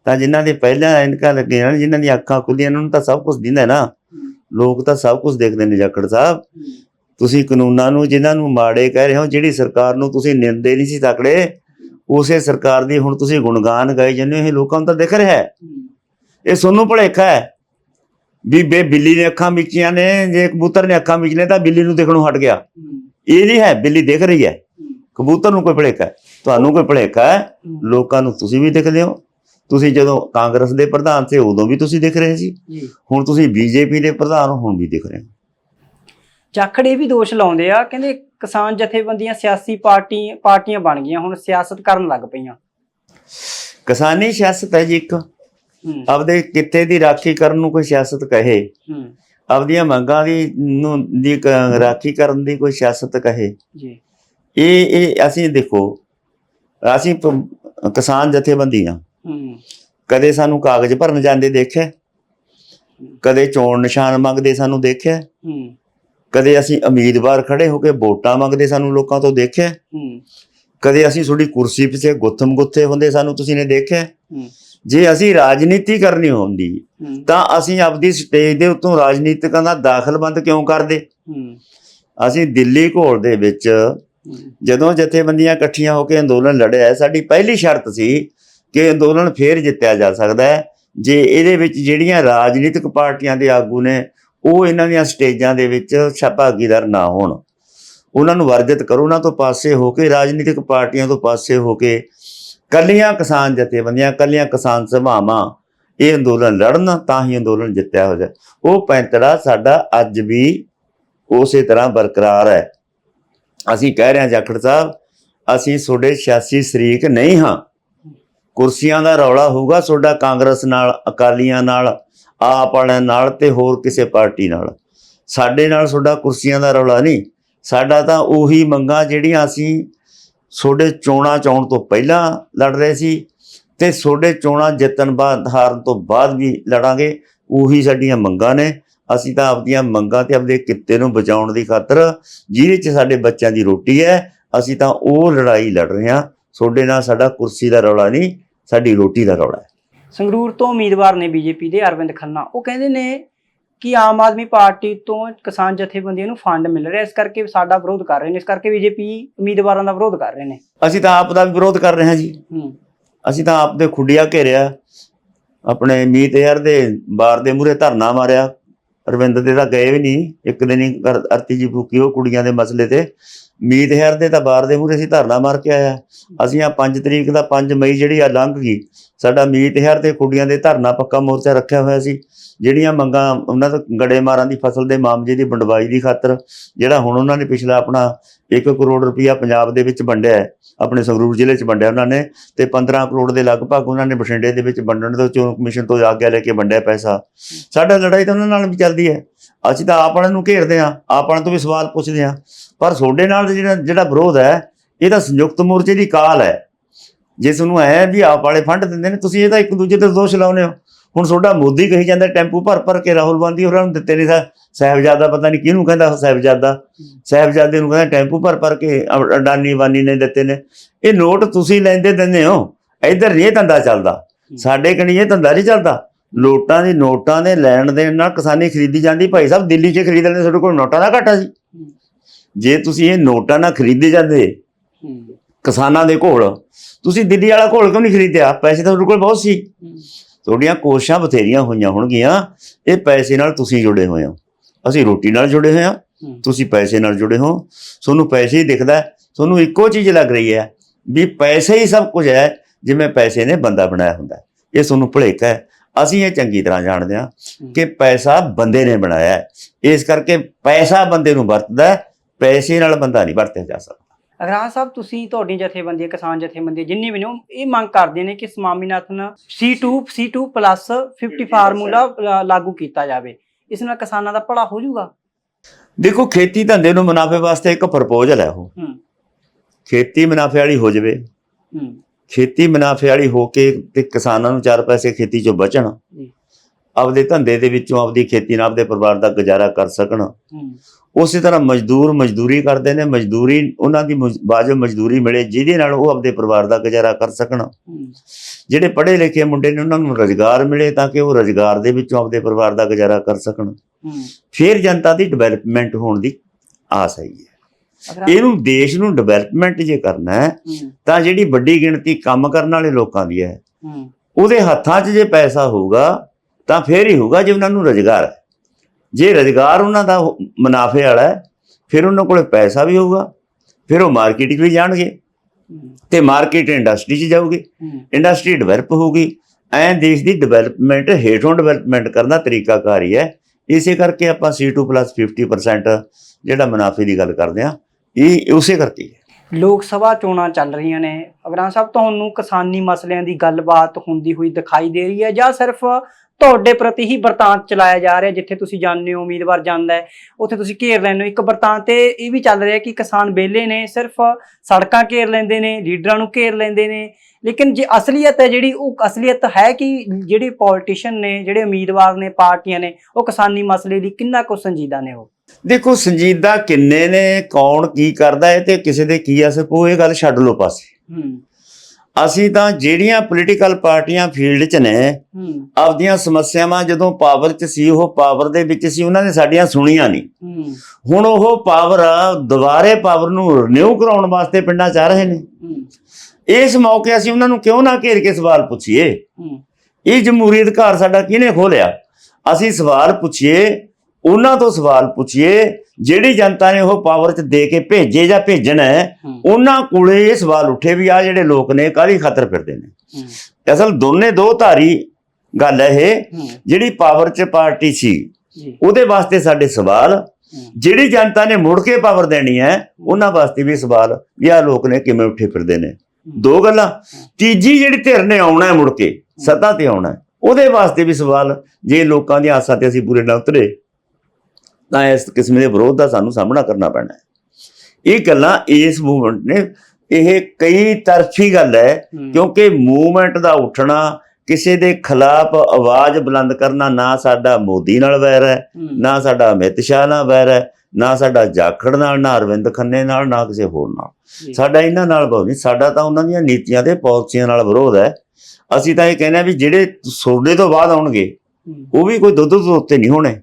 [SPEAKER 2] ਤਾਂ ਜਿਨ੍ਹਾਂ ਦੇ ਪਹਿਲਾਂ ਐਨਕਾਂ ਲੱਗੀਆਂ ਨੇ, ਜਿਨ੍ਹਾਂ ਦੀਆਂ ਅੱਖਾਂ ਖੁੱਲੀਆਂ ਉਹਨਾਂ ਨੂੰ ਤਾਂ ਸਭ ਕੁਝ ਦਿੰਦਾ ਨਾ। ਲੋਕ ਤਾਂ ਸਭ ਕੁਝ ਦੇਖਦੇ ਨੇ, ਜਾਖੜ ਸਾਹਿਬ। ਤੁਸੀਂ ਕਾਨੂੰਨਾਂ ਨੂੰ, ਜਿਨ੍ਹਾਂ ਨੂੰ ਮਾੜੇ ਕਹਿ ਰਹੇ ਹੋ, ਜਿਹੜੀ ਸਰਕਾਰ ਨੂੰ ਤੁਸੀਂ ਨਿੰਦੇ ਨਹੀਂ ਸੀ ਤਕੜੇ, ਉਸੇ ਸਰਕਾਰ ਦੀ ਹੁਣ ਤੁਸੀਂ ਗੁਣਗਾਨ ਗਾਈ ਜਾਂਦੇ ਹੋ, ਇਹ ਲੋਕਾਂ ਨੂੰ ਤਾਂ ਦਿਖ ਰਿਹਾ ਹੈ। ਇਹ ਸੋਨੂੰ ਭੁਲੇਖਾ ਹੈ। ਵੀ ਬੇ ਬਿੱਲੀ ਨੇ ਅੱਖਾਂ ਮੀਚੀਆਂ ਨੇ ਜੇ ਕਬੂਤਰ ਨੇ ਅੱਖਾਂ ਮੀਚ ਲਏ ਤਾਂ ਬਿੱਲੀ ਨੂੰ ਦੇਖਣੋਂ ਹਟ ਗਿਆ। ਇਹ ਨਹੀਂ ਹੈ ਬਿੱਲੀ ਦਿਖ ਰਹੀ ਹੈ। ਕਬੂਤਰ ਨੂੰ ਕੋਈ ਭੁਲੇਖਾ ਤੁਹਾਨੂੰ ਕੋਈ ਭੁਲੇਖਾ ਹੈ ਲੋਕਾਂ ਨੂੰ ਤੁਸੀਂ ਵੀ ਦਿਖਦੇ ਹੋ। ਤੁਸੀਂ ਜਦੋਂ ਕਾਂਗਰਸ ਦੇ ਪ੍ਰਧਾਨ ਸੀ ਉਦੋਂ ਵੀ ਤੁਸੀਂ ਦਿਖ ਰਹੇ ਸੀ। ਹੁਣ ਤੁਸੀਂ ਬੀਜੇਪੀ ਦੇ ਪ੍ਰਧਾਨ ਹੁਣ ਵੀ ਦਿਖ ਰਹੇ ਹੋ।
[SPEAKER 1] ਜਾਖੜ ਇਹ ਵੀ ਦੋਸ਼ ਲਾਉਂਦੇ ਆ ਕਹਿੰਦੇ ਕਿਸਾਨ ਜਥੇਬੰਦੀਆਂ ਸਿਆਸੀ ਪਾਰਟੀ ਪਾਰਟੀਆਂ ਬਣ ਗਈਆਂ ਹੁਣ ਸਿਆਸਤ ਕਰਨ ਲੱਗ ਪਈਆਂ।
[SPEAKER 2] ਕਿਸਾਨੀ ਸਿਆਸਤ ਹੈ ਜੀ ਇੱਕ। ਆਪਦੇ ਕਿੱਤੇ ਦੀ ਰਾਖੀ ਕਰਨ ਨੂੰ ਕੋਈ ਸਿਆਸਤ ਕਹੇ। ਆਪਦੀਆਂ ਮੰਗਾਂ ਦੀ ਨੂੰ ਦੀ ਰਾਖੀ ਕਰਨ ਦੀ ਕੋਈ ਸਿਆਸਤ ਕਹੇ।
[SPEAKER 1] ਜੀ।
[SPEAKER 2] ਇਹ ਇਹ ਅਸੀਂ ਦੇਖੋ ਅਸੀਂ ਕਿਸਾਨ ਜਥੇਬੰਦੀਆਂ ਕਦੇ ਸਾਨੂੰ ਕਾਗਜ਼ ਭਰਨ ਜਾਂਦੇ ਦੇਖਿਆ? ਕਦੇ ਚੋਣ ਨਿਸ਼ਾਨ ਮੰਗਦੇ ਸਾਨੂੰ ਦੇਖਿਆ? ਕਦੇ ਅਸੀਂ ਉਮੀਦਵਾਰ ਖੜੇ ਹੋ ਕੇ ਵੋਟਾਂ ਮੰਗਦੇ ਸਾਨੂੰ ਲੋਕਾਂ ਤੋਂ ਦੇਖਿਆ? ਕਦੇ ਅਸੀਂ ਤੁਹਾਡੀ ਕੁਰਸੀ ਪਿੱਛੇ ਗੁੱਥਮ ਗੁੱਥੇ ਹੁੰਦੇ ਸਾਨੂੰ ਤੁਸੀਂ ਨੇ ਦੇਖਿਆ? ਜੇ ਅਸੀਂ ਰਾਜਨੀਤੀ ਕਰਨੀ ਹੁੰਦੀ ਤਾਂ ਅਸੀਂ ਆਪਦੀ ਸਟੇਜ ਦੇ ਉੱਤੋਂ ਰਾਜਨੀਤਿਕਾਂ ਦਾ ਦਾਖਲਬੰਦ ਕਿਉਂ ਕਰਦੇ? ਅਸੀਂ ਦਿੱਲੀ ਘੋਲ ਦੇ ਵਿੱਚ ਜਦੋਂ ਜਥੇਬੰਦੀਆਂ ਇਕੱਠੀਆਂ ਹੋ ਕੇ ਅੰਦੋਲਨ ਲੜਿਆ ਸਾਡੀ ਪਹਿਲੀ ਸ਼ਰਤ ਸੀ ਕਿ ਅੰਦੋਲਨ ਫੇਰ ਜਿੱਤਿਆ ਜਾ ਸਕਦਾ ਹੈ। ਜੇ ਇਹਦੇ ਵਿੱਚ ਜਿਹੜੀਆਂ ਰਾਜਨੀਤਿਕ ਪਾਰਟੀਆਂ ਦੇ ਆਗੂ ਨੇ ਉਹ ਇਹਨਾਂ ਦੀਆਂ ਸਟੇਜਾਂ ਦੇ ਵਿੱਚ ਭਾਗੀਦਾਰ ਨਾ ਹੋਣ। ਉਹਨਾਂ ਨੂੰ ਵਰਜਿਤ ਕਰੋ ਉਹਨਾਂ ਤੋਂ ਪਾਸੇ ਹੋ ਕੇ ਰਾਜਨੀਤਿਕ ਪਾਰਟੀਆਂ ਤੋਂ ਪਾਸੇ ਹੋ ਕੇ ਕੱਲੀਆਂ ਕਿਸਾਨ ਜਥੇਬੰਦੀਆਂ, ਕੱਲੀਆਂ ਕਿਸਾਨ ਸਭਾਵਾਂ ਇਹ ਅੰਦੋਲਨ ਲੜਨ, ਤਾਂ ਹੀ ਅੰਦੋਲਨ ਜਿੱਤਿਆ ਹੋ। ਜਾਏ ਉਹ ਪੈਂਤੜਾ ਸਾਡਾ ਅੱਜ ਵੀ ਉਸੇ ਤਰ੍ਹਾਂ ਬਰਕਰਾਰ ਹੈ। ਅਸੀਂ ਕਹਿ ਰਹੇ ਹਾਂ ਜਾਖੜ ਸਾਹਿਬ, ਅਸੀਂ ਤੁਹਾਡੇ ਸਿਆਸੀ ਸ਼ਰੀਕ ਨਹੀਂ ਹਾਂ। ਕੁਰਸੀਆਂ ਦਾ ਰੌਲਾ ਹੋਊਗਾ ਤੁਹਾਡਾ ਕਾਂਗਰਸ ਨਾਲ, ਅਕਾਲੀਆਂ ਨਾਲ, ਆਪ ਵਾਲਿਆਂ ਨਾਲ ਤੇ ਹੋਰ ਕਿਸੇ ਪਾਰਟੀ ਨਾਲ। ਸਾਡੇ ਨਾਲ ਤੁਹਾਡਾ ਕੁਰਸੀਆਂ ਦਾ ਰੌਲਾ ਨਹੀਂ। ਸਾਡਾ ਤਾਂ ਉਹੀ ਮੰਗਾਂ ਜਿਹੜੀਆਂ ਅਸੀਂ ਤੁਹਾਡੇ ਚੋਣਾਂ ਚੋਣ ਤੋਂ ਪਹਿਲਾਂ ਲੜ ਰਹੇ ਸੀ ਤੇ ਤੁਹਾਡੇ ਚੋਣਾਂ ਜਿੱਤਣ ਬਾਅਦ, ਹਾਰਨ ਤੋਂ ਬਾਅਦ ਵੀ ਲੜਾਂਗੇ, ਉਹੀ ਸਾਡੀਆਂ ਮੰਗਾਂ ਨੇ। ਅਸੀਂ ਤਾਂ ਆਪਦੀਆਂ ਮੰਗਾਂ ਤੇ ਆਪਦੇ ਕਿੱਤੇ ਨੂੰ ਬਚਾਉਣ ਦੀ ਖਾਤਰ ਜਿਹਦੇ 'ਚ ਸਾਡੇ ਬੱਚਿਆਂ ਦੀ ਰੋਟੀ ਹੈ, ਅਸੀਂ ਤਾਂ ਉਹ ਲੜਾਈ ਲੜ ਰਹੇ ਹਾਂ। ਤੁਹਾਡੇ ਨਾਲ ਸਾਡਾ ਕੁਰਸੀ ਦਾ ਰੌਲਾ ਨਹੀਂ, ਸਾਡੀ ਰੋਟੀ ਦਾ ਰੌਲਾ ਹੈ।
[SPEAKER 1] ਸੰਗਰੂਰ ਤੋਂ ਉਮੀਦਵਾਰ ਨੇ ਬੀਜੇਪੀ ਦੇ ਅਰਵਿੰਦ ਖੰਨਾ। ਉਹ ਕਹਿੰਦੇ ਨੇ ਕਿ ਆਮ ਆਦਮੀ ਪਾਰਟੀ ਤੋਂ ਕਿਸਾਨ ਜਥੇਬੰਦੀਆਂ ਨੂੰ ਫੰਡ ਮਿਲ ਰਿਹਾ ਇਸ ਕਰਕੇ ਸਾਡਾ ਵਿਰੋਧ ਕਰ ਰਹੇ ਨੇ ਇਸ ਕਰਕੇ ਬੀਜੇਪੀ ਉਮੀਦਵਾਰਾਂ ਦਾ ਵਿਰੋਧ ਕਰ ਰਹੇ ਨੇ।
[SPEAKER 2] ਅਸੀਂ ਤਾਂ ਆਪ ਦਾ ਵੀ ਵਿਰੋਧ ਕਰ ਰਹੇ ਹਾਂ ਜੀ। ਅਸੀਂ ਤਾਂ ਆਪ ਦੇ ਖੁੱਡੀਆਂ ਘੇਰਿਆ ਆਪਣੇ ਮੀਤ ਯਾਰ ਦੇ ਬਾਰ ਦੇ ਮੂਰੇ ਧਰਨਾ ਮਾਰਿਆ ਅਰਵਿੰਦ ਦੇ ਤਾਂ ਗਏ ਵੀ ਨਹੀਂ ਇੱਕ ਦਿਨ ਹੀ ਅਰਤੀ ਜੀ ਫੂਕੀ ਉਹ ਕੁੜੀਆਂ ਦੇ ਮਸਲੇ ਤੇ। ਮੀਤ ਯਾਰ ਦੇ ਤਾਂ ਬਾਰ ਦੇ ਮੂਰੇ ਅਸੀਂ ਧਰਨਾ ਮਾਰ ਕੇ ਆਇਆ। ਅਸੀਂ ਆ 5 ਤਰੀਕ ਦਾ 5 ਮਈ ਜਿਹੜੀ ਆ ਲੰਘ ਗਈ ਸਾਡਾ ਮੀਤ ਯਾਰ ਤੇ ਕੁੜੀਆਂ ਦੇ ਧਰਨਾ ਪੱਕਾ ਮੋਰਚਾ ਰੱਖਿਆ ਹੋਇਆ ਸੀ। ਜਿਹੜੀਆਂ ਮੰਗਾਂ ਉਹਨਾਂ ਦਾ ਗੜੇ ਮਾਰਾਂ ਦੀ ਫਸਲ ਦੇ ਮਾਮਲੇ ਦੀ ਵੰਡਵਾਈ ਦੀ ਖਾਤਰ ਜਿਹੜਾ ਹੁਣ ਉਹਨਾਂ ਨੇ ਪਿਛਲਾ ਆਪਣਾ 1 ਕਰੋੜ ਰੁਪਇਆ ਪੰਜਾਬ ਦੇ ਵਿੱਚ ਵੰਡਿਆ ਆਪਣੇ ਸੰਗਰੂਰ ਜ਼ਿਲ੍ਹੇ 'ਚ ਵੰਡਿਆ ਉਹਨਾਂ ਨੇ ਤੇ 15 ਕਰੋੜ ਦੇ ਲਗਭਗ ਉਹਨਾਂ ਨੇ ਬਠਿੰਡੇ ਦੇ ਵਿੱਚ ਵੰਡਣ ਤੋਂ ਚੋਣ ਕਮਿਸ਼ਨ ਤੋਂ ਆਗਿਆ ਲੈ ਕੇ ਵੰਡਿਆ ਪੈਸਾ। ਸਾਡਾ ਲੜਾਈ ਤਾਂ ਉਹਨਾਂ ਨਾਲ ਵੀ ਚੱਲਦੀ ਹੈ। ਅਸੀਂ ਤਾਂ ਆਪ ਵਾਲਿਆਂ ਨੂੰ ਘੇਰਦੇ ਹਾਂ, ਆਪ ਵਾਲਿਆਂ ਤੋਂ ਵੀ ਸਵਾਲ ਪੁੱਛਦੇ ਹਾਂ। ਪਰ ਤੁਹਾਡੇ ਨਾਲ ਜਿਹੜਾ ਜਿਹੜਾ ਵਿਰੋਧ ਹੈ, ਇਹ ਤਾਂ ਸੰਯੁਕਤ ਮੋਰਚੇ ਦੀ ਕਾਲ ਹੈ। ਜੇ ਤੁਹਾਨੂੰ ਐ ਵੀ ਆਪ ਵਾਲੇ ਫੰਡ ਦਿੰਦੇ ਨੇ, ਤੁਸੀਂ ਇਹ ਤਾਂ ਇੱਕ ਦੂਜੇ ਤੇ ਦੋਸ਼ ਲਾਉਨੇ ਹੋ। ਹੁਣ ਤੁਹਾਡਾ ਮੋਦੀ ਕਹੀ ਜਾਂਦਾ, ਟੈਂਪੂ ਭਰ ਭਰ ਕੇ ਰਾਹੁਲ ਗਾਂਧੀ ਹੋਰਾਂ ਨੂੰ ਦਿੱਤੇ ਨੇ ਸਾ ਸਾਹਿਬਜ਼ਾਦਾ, ਪਤਾ ਨਹੀਂ ਕਿਹਨੂੰ ਕਹਿੰਦਾ ਸਾਹਿਬਜ਼ਾਦਾ। ਸਾਹਿਬਜ਼ਾਦੇ ਨੂੰ ਕਹਿੰਦਾ ਟੈਂਪੂ ਭਰ ਭਰ ਕੇ ਅ- ਅਡਾਨੀ ਵਾਨੀ ਨੇ ਦਿੱਤੇ ਨੇ। ਇਹ ਨੋਟ ਤੁਸੀਂ ਲੈਂਦੇ ਦਿੰਦੇ ਹੋ, ਇੱਧਰ ਨਹੀਂ ਇਹ ਧੰਦਾ ਚੱਲਦਾ। ਸਾਡੇ ਕਣੀ ਇਹ ਧੰਦਾ ਨਹੀਂ ਚੱਲਦਾ। ਲੋਟਾਂ ਦੀ ਨੋਟਾਂ ਦੇ ਲੈਣ ਦੇਣ ਨਾਲ ਕਿਸਾਨੀ ਖਰੀਦੀ ਜਾਂਦੀ। ਭਾਈ ਸਾਹਿਬ, ਦਿੱਲੀ 'ਚ ਖਰੀਦ ਲੈਂਦੇ ਤੁਹਾਡੇ ਕੋਲ ਨੋਟਾਂ ਦਾ ਘਾਟਾ ਸੀ। ਜੇ ਤੁਸੀਂ ਇਹ ਨੋਟਾਂ ਨਾਲ ਖਰੀਦੇ ਜਾਂਦੇ, ਕਿਸਾਨਾਂ ਦੇ ਕੋਲ ਤੁਸੀਂ ਦਿੱਲੀ ਵਾਲਾ ਘੋਲ ਕਿਉਂ ਨਹੀਂ ਖਰੀਦਿਆ? ਪੈਸੇ ਤਾਂ ਤੁਹਾਡੇ ਕੋਲ ਬਹੁਤ ਸੀ। ਤੁਹਾਡੀਆਂ ਕੋਸ਼ਿਸ਼ਾਂ ਬਥੇਰੀਆਂ ਹੋਈਆਂ ਹੋਣਗੀਆਂ। ਇਹ ਪੈਸੇ ਨਾਲ ਤੁਸੀਂ ਜੁੜੇ ਹੋਏ ਹੋ। ਅਸੀਂ ਰੋਟੀ ਨਾਲ ਜੁੜੇ ਹੋਏ ਹਾਂ। ਤੁਸੀਂ ਪੈਸੇ ਨਾਲ ਜੁੜੇ ਹੋ। ਤੁਹਾਨੂੰ ਪੈਸੇ ਹੀ ਦਿਖਦਾ ਤੁਹਾਨੂੰ ਇੱਕੋ ਚੀਜ਼ ਲੱਗ ਰਹੀ ਹੈ ਵੀ ਪੈਸੇ ਹੀ ਸਭ ਕੁਝ ਹੈ, ਜਿਵੇਂ ਪੈਸੇ ਨੇ ਬੰਦਾ ਬਣਾਇਆ ਹੁੰਦਾ ਇਹ ਤੁਹਾਨੂੰ ਭੁਲੇਖਾ ਹੈ। ਅਸੀਂ ਇਹ ਚੰਗੀ ਤਰ੍ਹਾਂ ਜਾਣਦੇ ਹਾਂ। ਕਿ ਪੈਸਾ ਬੰਦੇ ਨੇ ਬਣਾਇਆ ਇਸ ਕਰਕੇ ਪੈਸਾ ਬੰਦੇ ਨੂੰ ਵਰਤਦਾ ਪੈਸੇ ਨਾਲ ਬੰਦਾ ਨਹੀਂ ਵਰਤਿਆ ਜਾ ਸਕਦਾ।
[SPEAKER 1] ਅਗਰਾਂ ਸਾਹਿਬ ਤੁਸੀਂ ਤੁਹਾਡੀ ਜਥੇਬੰਦੀ ਕਿਸਾਨ ਜਥੇਬੰਦੀ ਜਿੰਨੀ ਵੀ ਨੇ ਇਹ ਮੰਗ ਕਰਦੇ ਨੇ ਕਿ Swaminathan C2 C2 plus 50 formula ਲਾਗੂ ਕੀਤਾ ਜਾਵੇ। ਇਸ ਨਾਲ ਕਿਸਾਨਾਂ ਦਾ ਭਲਾ ਹੋ ਜਾਊਗਾ?
[SPEAKER 2] ਦੇਖੋ ਖੇਤੀ ਧੰਦੇ ਨੂੰ ਮੁਨਾਫੇ ਵਾਸਤੇ ਇੱਕ ਪ੍ਰਪੋਜ਼ਲ ਹੈ ਉਹ। ਖੇਤੀ ਮੁਨਾਫੇ ਵਾਲੀ ਹੋ ਜਾਵੇ। ਖੇਤੀ ਮੁਨਾਫੇ ਵਾਲੀ ਹੋ ਕੇ ਤੇ ਕਿਸਾਨਾਂ ਨੂੰ ਚਾਰ ਪੈਸੇ ਖੇਤੀ ਚੋਂ ਬਚਣ। ਆਪਦੇ ਧੰਦੇ ਦੇ ਵਿੱਚੋਂ ਆਪਦੀ ਖੇਤੀ ਨਾਲ ਆਪਦੇ ਪਰਿਵਾਰ ਦਾ ਗੁਜ਼ਾਰਾ ਕਰ ਸਕਣ। ਉਸੇ ਤਰ੍ਹਾਂ ਮਜ਼ਦੂਰ ਮਜ਼ਦੂਰੀ ਕਰਦੇ ਨੇ ਮਜ਼ਦੂਰੀ ਉਹਨਾਂ ਦੀ ਵਾਜਬ ਮਜ਼ਦੂਰੀ ਮਿਲੇ ਜਿਹਦੇ ਨਾਲ ਉਹ ਆਪਦੇ ਪਰਿਵਾਰ ਦਾ ਗੁਜ਼ਾਰਾ ਕਰ ਸਕਣ। ਜਿਹੜੇ ਪੜ੍ਹੇ ਲਿਖੇ ਮੁੰਡੇ ਨੇ ਉਹਨਾਂ ਨੂੰ ਰੋਜ਼ਗਾਰ ਮਿਲੇ ਤਾਂ ਕਿ ਉਹ ਰੋਜ਼ਗਾਰ ਦੇ ਵਿੱਚੋਂ ਆਪਦੇ ਪਰਿਵਾਰ ਦਾ ਗੁਜ਼ਾਰਾ ਕਰ ਸਕਣ। ਫਿਰ ਜਨਤਾ ਦੀ ਡਿਵੈਲਪਮੈਂਟ ਹੋਣ ਦੀ ਆਸ ਹੈ। ਇਹਨੂੰ ਦੇਸ਼ ਨੂੰ ਡਿਵੈਲਪਮੈਂਟ ਜੇ ਕਰਨਾ ਹੈ ਤਾਂ ਜਿਹੜੀ ਵੱਡੀ ਗਿਣਤੀ ਕੰਮ ਕਰਨ ਵਾਲੇ ਲੋਕਾਂ ਦੀ ਹੈ। ਉਹਦੇ ਹੱਥਾਂ 'ਚ ਜੇ ਪੈਸਾ ਹੋਊਗਾ ਤਾਂ ਫੇਰ ਹੀ ਹੋਊਗਾ ਜੇ ਉਹਨਾਂ ਨੂੰ ਰੋਜ਼ਗਾਰ ਹੈ। ਜੇ ਰੋਜ਼ਗਾਰ ਉਹਨਾਂ ਦਾ ਮੁਨਾਫੇ ਵਾਲਾ ਹੈ ਫਿਰ ਉਹਨਾਂ ਕੋਲੇ ਪੈਸਾ ਵੀ ਹੋਊਗਾ ਫਿਰ ਉਹ ਮਾਰਕੀਟ 'ਚ ਵੀ ਜਾਣਗੇ ਤੇ ਮਾਰਕੀਟ ਇੰਡਸਟਰੀ 'ਚ ਜਾਊਗੀ। ਇੰਡਸਟਰੀ ਡਿਵੈਲਪ ਹੋਊਗੀ। ਐਂ ਦੇਸ਼ ਦੀ ਡਿਵੈਲਪਮੈਂਟ ਹੇਠੋਂ ਡਿਵੈਲਪਮੈਂਟ ਕਰਨਾ ਤਰੀਕਾਕਾਰ ਹੀ ਹੈ। ਇਸੇ ਕਰਕੇ ਆਪਾਂ C2+ 50% ਜਿਹੜਾ ਮੁਨਾਫੇ ਦੀ ਗੱਲ ਕਰਦੇ ਆ ਇਹ ਉਸੇ ਕਰਕੇ ਹੈ
[SPEAKER 1] ਲੋਕ ਸਭਾ ਚੋਣਾਂ ਚੱਲ ਰਹੀਆਂ ਨੇ। ਅਗਰਾਂ ਸਾਹਿਬ ਤੁਹਾਨੂੰ ਕਿਸਾਨੀ ਮਸਲਿਆਂ ਦੀ ਗੱਲਬਾਤ ਹੁੰਦੀ ਹੋਈ ਦਿਖਾਈ ਦੇ ਰਹੀ ਹੈ ਜਾਂ ਸਿਰਫ ਤੁਹਾਡੇ ਪ੍ਰਤੀ ਹੀ ਵਰਤਾਂਤ ਚਲਾਇਆ ਜਾ ਰਿਹਾ ਜਿੱਥੇ ਤੁਸੀਂ ਜਾਂਦੇ ਹੋ ਉਮੀਦਵਾਰ ਜਾਂਦਾ ਹੈ। ਉੱਥੇ ਤੁਸੀਂ ਘੇਰ ਲੈਂਦੇ ਹੋ। ਇੱਕ ਵਰਤਾਂਤ ਤੇ ਇਹ ਵੀ ਚੱਲ ਰਿਹਾ ਕਿ ਕਿਸਾਨ ਵਿਹਲੇ ਨੇ ਸਿਰਫ ਸੜਕਾਂ ਘੇਰ ਲੈਂਦੇ ਨੇ ਲੀਡਰਾਂ ਨੂੰ ਘੇਰ ਲੈਂਦੇ ਨੇ। ਲੇਕਿਨ ਜੇ ਅਸਲੀਅਤ ਹੈ ਜਿਹੜੀ ਉਹ ਅਸਲੀਅਤ ਹੈ ਕਿ ਜਿਹੜੇ ਪੋਲੀਟੀਸ਼ੀਅਨ ਨੇ ਜਿਹੜੇ ਉਮੀਦਵਾਰ ਨੇ ਪਾਰਟੀਆਂ ਨੇ ਉਹ ਕਿਸਾਨੀ ਮਸਲੇ ਲਈ ਕਿੰਨਾ ਕੁ ਸੰਜੀਦਾ ਨੇ ਉਹ?
[SPEAKER 2] ਦੇਖੋ ਸੰਜੀਦਾ ਕਿੰਨੇ ਨੇ ਕੌਣ ਕੀ ਕਰਦਾ ਹੈ ਤੇ ਕਿਸੇ ਦੇ ਕੀ ਅਸਰ ਪਊ ਇਹ ਗੱਲ ਛੱਡ ਲਓ ਪਾਸੇ।
[SPEAKER 1] ਹੂੰ।
[SPEAKER 2] ਅਸੀਂ ਤਾਂ ਜਿਹੜੀਆਂ ਪੋਲੀਟੀਕਲ ਪਾਰਟੀਆਂ ਫੀਲਡ 'ਚ ਨੇ ਆਪਦੀਆਂ ਸਮੱਸਿਆਵਾਂ ਜਦੋਂ ਪਾਵਰ 'ਚ ਸੀ ਉਹ ਪਾਵਰ ਦੇ ਵਿੱਚ ਸੀ ਉਹਨਾਂ ਨੇ ਸਾਡੀਆਂ ਸੁਣੀਆਂ ਨਹੀਂ। ਹੁਣ ਉਹ ਪਾਵਰ ਦੁਬਾਰੇ ਪਾਵਰ ਨੂੰ ਰਿਨਿਊ ਕਰਾਉਣ ਵਾਸਤੇ ਪਿੰਡਾਂ 'ਚ ਆ ਰਹੇ ਨੇ। ਇਸ ਮੌਕੇ ਅਸੀਂ ਉਹਨਾਂ ਨੂੰ ਕਿਉਂ ਨਾ ਘੇਰ ਕੇ ਸਵਾਲ ਪੁੱਛੀਏ? ਇਹ ਜਮਹੂਰੀ ਅਧਿਕਾਰ ਸਾਡਾ ਕਿਹਨੇ ਖੋਲਿਆ ਅਸੀਂ ਸਵਾਲ ਪੁੱਛੀਏ ਉਹਨਾਂ ਤੋਂ ਸਵਾਲ ਪੁੱਛੀਏ ਜਿਹੜੀ ਜਨਤਾ ਨੇ ਉਹ ਪਾਵਰ 'ਚ ਦੇ ਕੇ ਭੇਜੇ ਜਾਂ ਭੇਜਣਾ ਉਹਨਾਂ ਕੋਲੇ ਇਹ ਸਵਾਲ ਉੱਠੇ ਵੀ ਆ ਜਿਹੜੇ ਲੋਕ ਨੇ ਕਾਹਦੀ ਖਾਤਰ ਫਿਰਦੇ ਨੇ। ਅਸਲ ਦੋਨੇ ਦੋ ਧਾਰੀ ਗੱਲ ਹੈ ਇਹ ਜਿਹੜੀ ਪਾਵਰ 'ਚ ਪਾਰਟੀ ਸੀ ਉਹਦੇ ਵਾਸਤੇ ਸਾਡੇ ਸਵਾਲ ਜਿਹੜੀ ਜਨਤਾ ਨੇ ਮੁੜ ਕੇ ਪਾਵਰ ਦੇਣੀ ਹੈ ਉਹਨਾਂ ਵਾਸਤੇ ਵੀ ਸਵਾਲ ਵੀ ਆ ਲੋਕ ਨੇ ਕਿਵੇਂ ਉੱਠੇ ਫਿਰਦੇ ਨੇ। ਦੋ ਗੱਲਾਂ ਤੀਜੀ ਜਿਹੜੀ ਧਿਰ ਨੇ ਆਉਣਾ ਹੈ ਮੁੜ ਕੇ ਸੱਤਾ ਤੇ ਆਉਣਾ ਹੈ ਉਹਦੇ ਵਾਸਤੇ ਵੀ ਸਵਾਲ ਜੇ ਲੋਕਾਂ ਦੀਆਂ ਆਸਾਂ ਤੇ ਅਸੀਂ ਪੂਰੇ ਨਾ ਉਤਰੇ ਤਾਂ ਇਸ ਕਿਸਮ ਦੇ ਵਿਰੋਧ ਦਾ ਸਾਨੂੰ ਸਾਹਮਣਾ ਕਰਨਾ ਪੈਣਾ ਹੈ। ਇਹ ਗੱਲਾਂ ਇਸ ਮੂਵਮੈਂਟ ਨੇ ਇਹ ਕਈ ਤਰਫੀ ਗੱਲ ਹੈ ਕਿਉਂਕਿ ਮੂਵਮੈਂਟ ਦਾ ਉੱਠਣਾ ਕਿਸੇ ਦੇ ਖਿਲਾਫ ਆਵਾਜ਼ ਬੁਲੰਦ ਕਰਨਾ ਨਾ ਸਾਡਾ ਮੋਦੀ ਨਾਲ ਵੈਰ ਹੈ ਨਾ ਸਾਡਾ ਅਮਿਤ ਸ਼ਾਹ ਨਾਲ ਵੈਰ ਹੈ ਨਾ ਸਾਡਾ ਜਾਖੜ ਨਾਲ ਨਾ ਅਰਵਿੰਦ ਖੰਨੇ ਨਾਲ ਨਾ ਕਿਸੇ ਹੋਰ ਨਾਲ। ਸਾਡਾ ਇਹਨਾਂ ਨਾਲ ਬਹੁਤ ਨਹੀਂ ਸਾਡਾ ਤਾਂ ਉਹਨਾਂ ਦੀਆਂ ਨੀਤੀਆਂ ਤੇ ਪਾਲਿਸੀਆਂ ਨਾਲ ਵਿਰੋਧ ਹੈ। ਅਸੀਂ ਤਾਂ ਇਹ ਕਹਿੰਦੇ ਆ ਵੀ ਜਿਹੜੇ ਸੋਡੇ ਤੋਂ ਬਾਅਦ ਆਉਣਗੇ ਉਹ ਵੀ ਕੋਈ ਦੁੱਧ ਤੋਂ ਉੱਤੇ ਨਹੀਂ ਹੋਣੇ।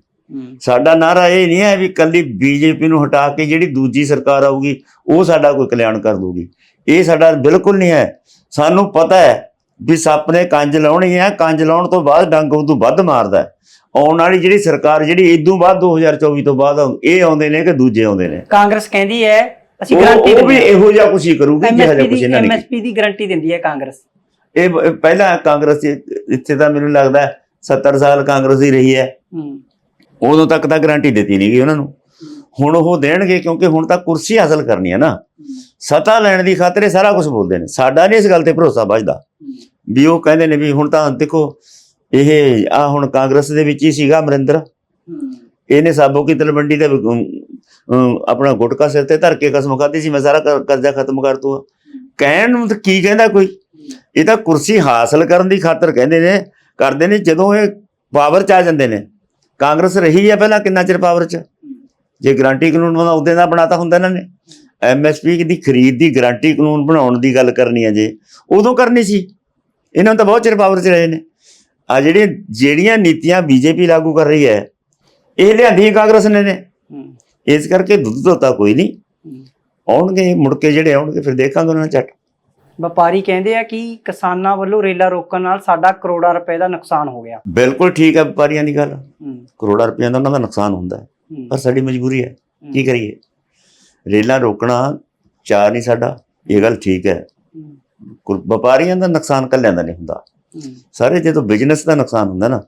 [SPEAKER 2] ਸਾਡਾ ਨਾਰਾ ਇਹ ਨਹੀਂ ਹੈ ਵੀ ਕੱਲੀ ਬੀਜੇਪੀ ਨੂੰ ਹਟਾ ਕੇ ਜਿਹੜੀ ਦੂਜੀ ਸਰਕਾਰ ਆਊਗੀ ਉਹ ਸਾਡਾ ਕੋਈ ਕਲਿਆਣ ਕਰ ਦੂਗੀ ਇਹ ਸਾਡਾ ਬਿਲਕੁਲ ਨਹੀਂ ਹੈ। ਸਾਨੂੰ ਪਤਾ ਹੈ ਵੀ ਸੱਪ ਨੇ ਕੰਜ ਲਾਉਣੀ ਹੈ ਕੰਜ ਲਾਉਣ ਤੋਂ ਬਾਅਦ ਡੰਗ ਉਦੋਂ ਵੱਧ ਮਾਰਦਾ ਆਉਣ ਵਾਲੀ ਜਿਹੜੀ ਸਰਕਾਰ ਜਿਹੜੀ ਇਦੋਂ ਬਾਅਦ 2024 ਤੋਂ ਬਾਅਦ ਇਹ ਆਉਂਦੇ ਨੇ ਕਿ ਦੂਜੇ ਆਉਂਦੇ ਨੇ?
[SPEAKER 1] ਕਾਂਗਰਸ ਕਹਿੰਦੀ ਹੈ ਅਸੀਂ ਗਾਰੰਟੀ
[SPEAKER 2] ਉਹ ਵੀ ਇਹੋ ਜਿਹਾ ਕੁਛ ਹੀ ਕਰੂਗੀ ਜਿਹੜਾ
[SPEAKER 1] ਦੀ
[SPEAKER 2] ਇਹਨਾਂ ਨੇ।
[SPEAKER 1] ਐਮਐਸਪੀ ਦੀ ਗਾਰੰਟੀ ਦਿੰਦੀ ਹੈ ਕਾਂਗਰਸ।
[SPEAKER 2] ਇਹ ਪਹਿਲਾਂ ਕਾਂਗਰਸ ਇੱਥੇ ਤਾਂ ਮੈਨੂੰ ਲੱਗਦਾ ਹੈ 70 ਸਾਲ ਕਾਂਗਰਸ ਹੀ ਰਹੀ ਹੂੰ। ਉਦੋਂ ਤੱਕ ਤਾਂ ਗਾਰੰਟੀ ਦਿੱਤੀ ਨਹੀਂ ਗਈ ਉਹਨਾਂ ਨੂੰ। ਹੁਣ ਉਹ ਦੇਣਗੇ ਕਿਉਂਕਿ ਹੁਣ ਤਾਂ ਕੁਰਸੀ ਹਾਸਲ ਕਰਨੀ ਹੈ ਨਾ। ਸਤਾ ਲੈਣ ਦੀ ਖਾਤਰ ਇਹ ਸਾਰਾ ਕੁਝ ਬੋਲਦੇ ਨੇ। ਸਾਡਾ ਨਹੀਂ ਇਸ ਗੱਲ ਤੇ ਭਰੋਸਾ ਵੱਜਦਾ। ਵੀ ਉਹ ਕਹਿੰਦੇ ਨੇ ਵੀ ਹੁਣ ਤਾਂ ਦੇਖੋ, ਇਹ ਆ ਹੁਣ ਕਾਂਗਰਸ ਦੇ ਵਿੱਚ ਹੀ ਸੀਗਾ ਅਮਰਿੰਦਰ। ਇਹਨੇ ਸਾਬੋ ਕੀ ਤਲਵੰਡੀ ਦੇ ਆਪਣਾ ਗੁਟਕਾ ਸਿਰ ਤੇ ਧਰ ਕੇ ਕਸਮ ਖਾਧੀ ਸੀ, ਮੈਂ ਸਾਰਾ ਕਰ- ਕਰਜ਼ਾ ਖਤਮ ਕਰ ਦੂੰਗਾ ਕਹਿਣ ਨੂੰ ਤਾਂ ਕੀ ਕਹਿੰਦਾ ਕੋਈ? ਇਹ ਤਾਂ ਕੁਰਸੀ ਹਾਸਲ ਕਰਨ ਦੀ ਖਾਤਰ ਕਹਿੰਦੇ ਨੇ, ਕਰਦੇ ਨੇ ਜਦੋਂ ਇਹ ਪਾਵਰ ਚ ਆ ਜਾਂਦੇ ਨੇ। ਕਾਂਗਰਸ ਰਹੀ ਹੈ ਪਹਿਲਾਂ ਕਿੰਨਾ ਚਿਰ ਪਾਵਰ ਚ? ਜੇ ਗਾਰੰਟੀ ਕਾਨੂੰਨ ਬਣਾ ਉਹਦੇ ਦਾ ਬਣਾਤਾ ਹੁੰਦਾ ਇਹਨਾਂ ਨੇ। ਐਮਐਸਪੀ ਦੀ ਖਰੀਦ ਦੀ ਗਾਰੰਟੀ ਕਾਨੂੰਨ ਬਣਾਉਣ ਦੀ ਗੱਲ ਕਰਨੀ ਹੈ ਜੇ ਉਦੋਂ ਕਰਨੀ ਸੀ। ਇਹਨਾਂ ਨੂੰ ਤਾਂ ਬਹੁਤ ਚਿਰ ਪਾਵਰ ਚ ਰਹੇ ਨੇ। ਆ ਜਿਹੜੀਆਂ ਜਿਹੜੀਆਂ ਨੀਤੀਆਂ ਬੀਜੇਪੀ ਲਾਗੂ ਕਰ ਰਹੀ ਹੈ ਇਹ ਲਿਆਂਦੀ ਕਾਂਗਰਸ ਨੇ ਨੇ। ਇਸ ਕਰਕੇ ਦੁੱਧ ਧੋਤਾ ਕੋਈ ਨਹੀਂ। ਆਉਣਗੇ ਮੁੜ ਕੇ ਜਿਹੜੇ ਆਉਣਗੇ ਫਿਰ ਦੇਖਾਂਗੇ ਉਹਨਾਂ ਝੱਟ।
[SPEAKER 1] ਵਪਾਰੀ ਕਹਿੰਦੇ ਆ ਕਿ ਕਿਸਾਨਾਂ ਵੱਲੋਂ ਰੇਲਾ ਰੋਕਣ ਨਾਲ ਸਾਡਾ ਕਰੋੜਾਂ ਰੁਪਏ ਦਾ ਨੁਕਸਾਨ ਹੋ ਗਿਆ।
[SPEAKER 2] ਬਿਲਕੁਲ ਠੀਕ ਹੈ ਵਪਾਰੀਆਂ ਦੀ ਗੱਲ। ਕਰੋੜਾਂ ਰੁਪਈਆ ਦਾ ਉਹਨਾਂ ਦਾ ਨੁਕਸਾਨ ਹੁੰਦਾ ਹੈ। ਪਰ ਸਾਡੀ ਮਜਬੂਰੀ ਹੈ। ਕੀ ਕਰੀਏ? ਰੇਲਾਂ ਰੋਕਣਾ ਚਾਹ ਨਹੀਂ ਸਾਡਾ। ਇਹ ਗੱਲ ਠੀਕ ਹੈ। ਵਪਾਰੀਆਂ ਦਾ ਨੁਕਸਾਨ ਕੱਲਿਆਂ ਦਾ ਨਹੀਂ ਹੁੰਦਾ। ਸਾਰੇ ਜਦੋਂ ਬਿਜ਼ਨਸ ਦਾ ਨੁਕਸਾਨ ਹੁੰਦਾ ਨਾ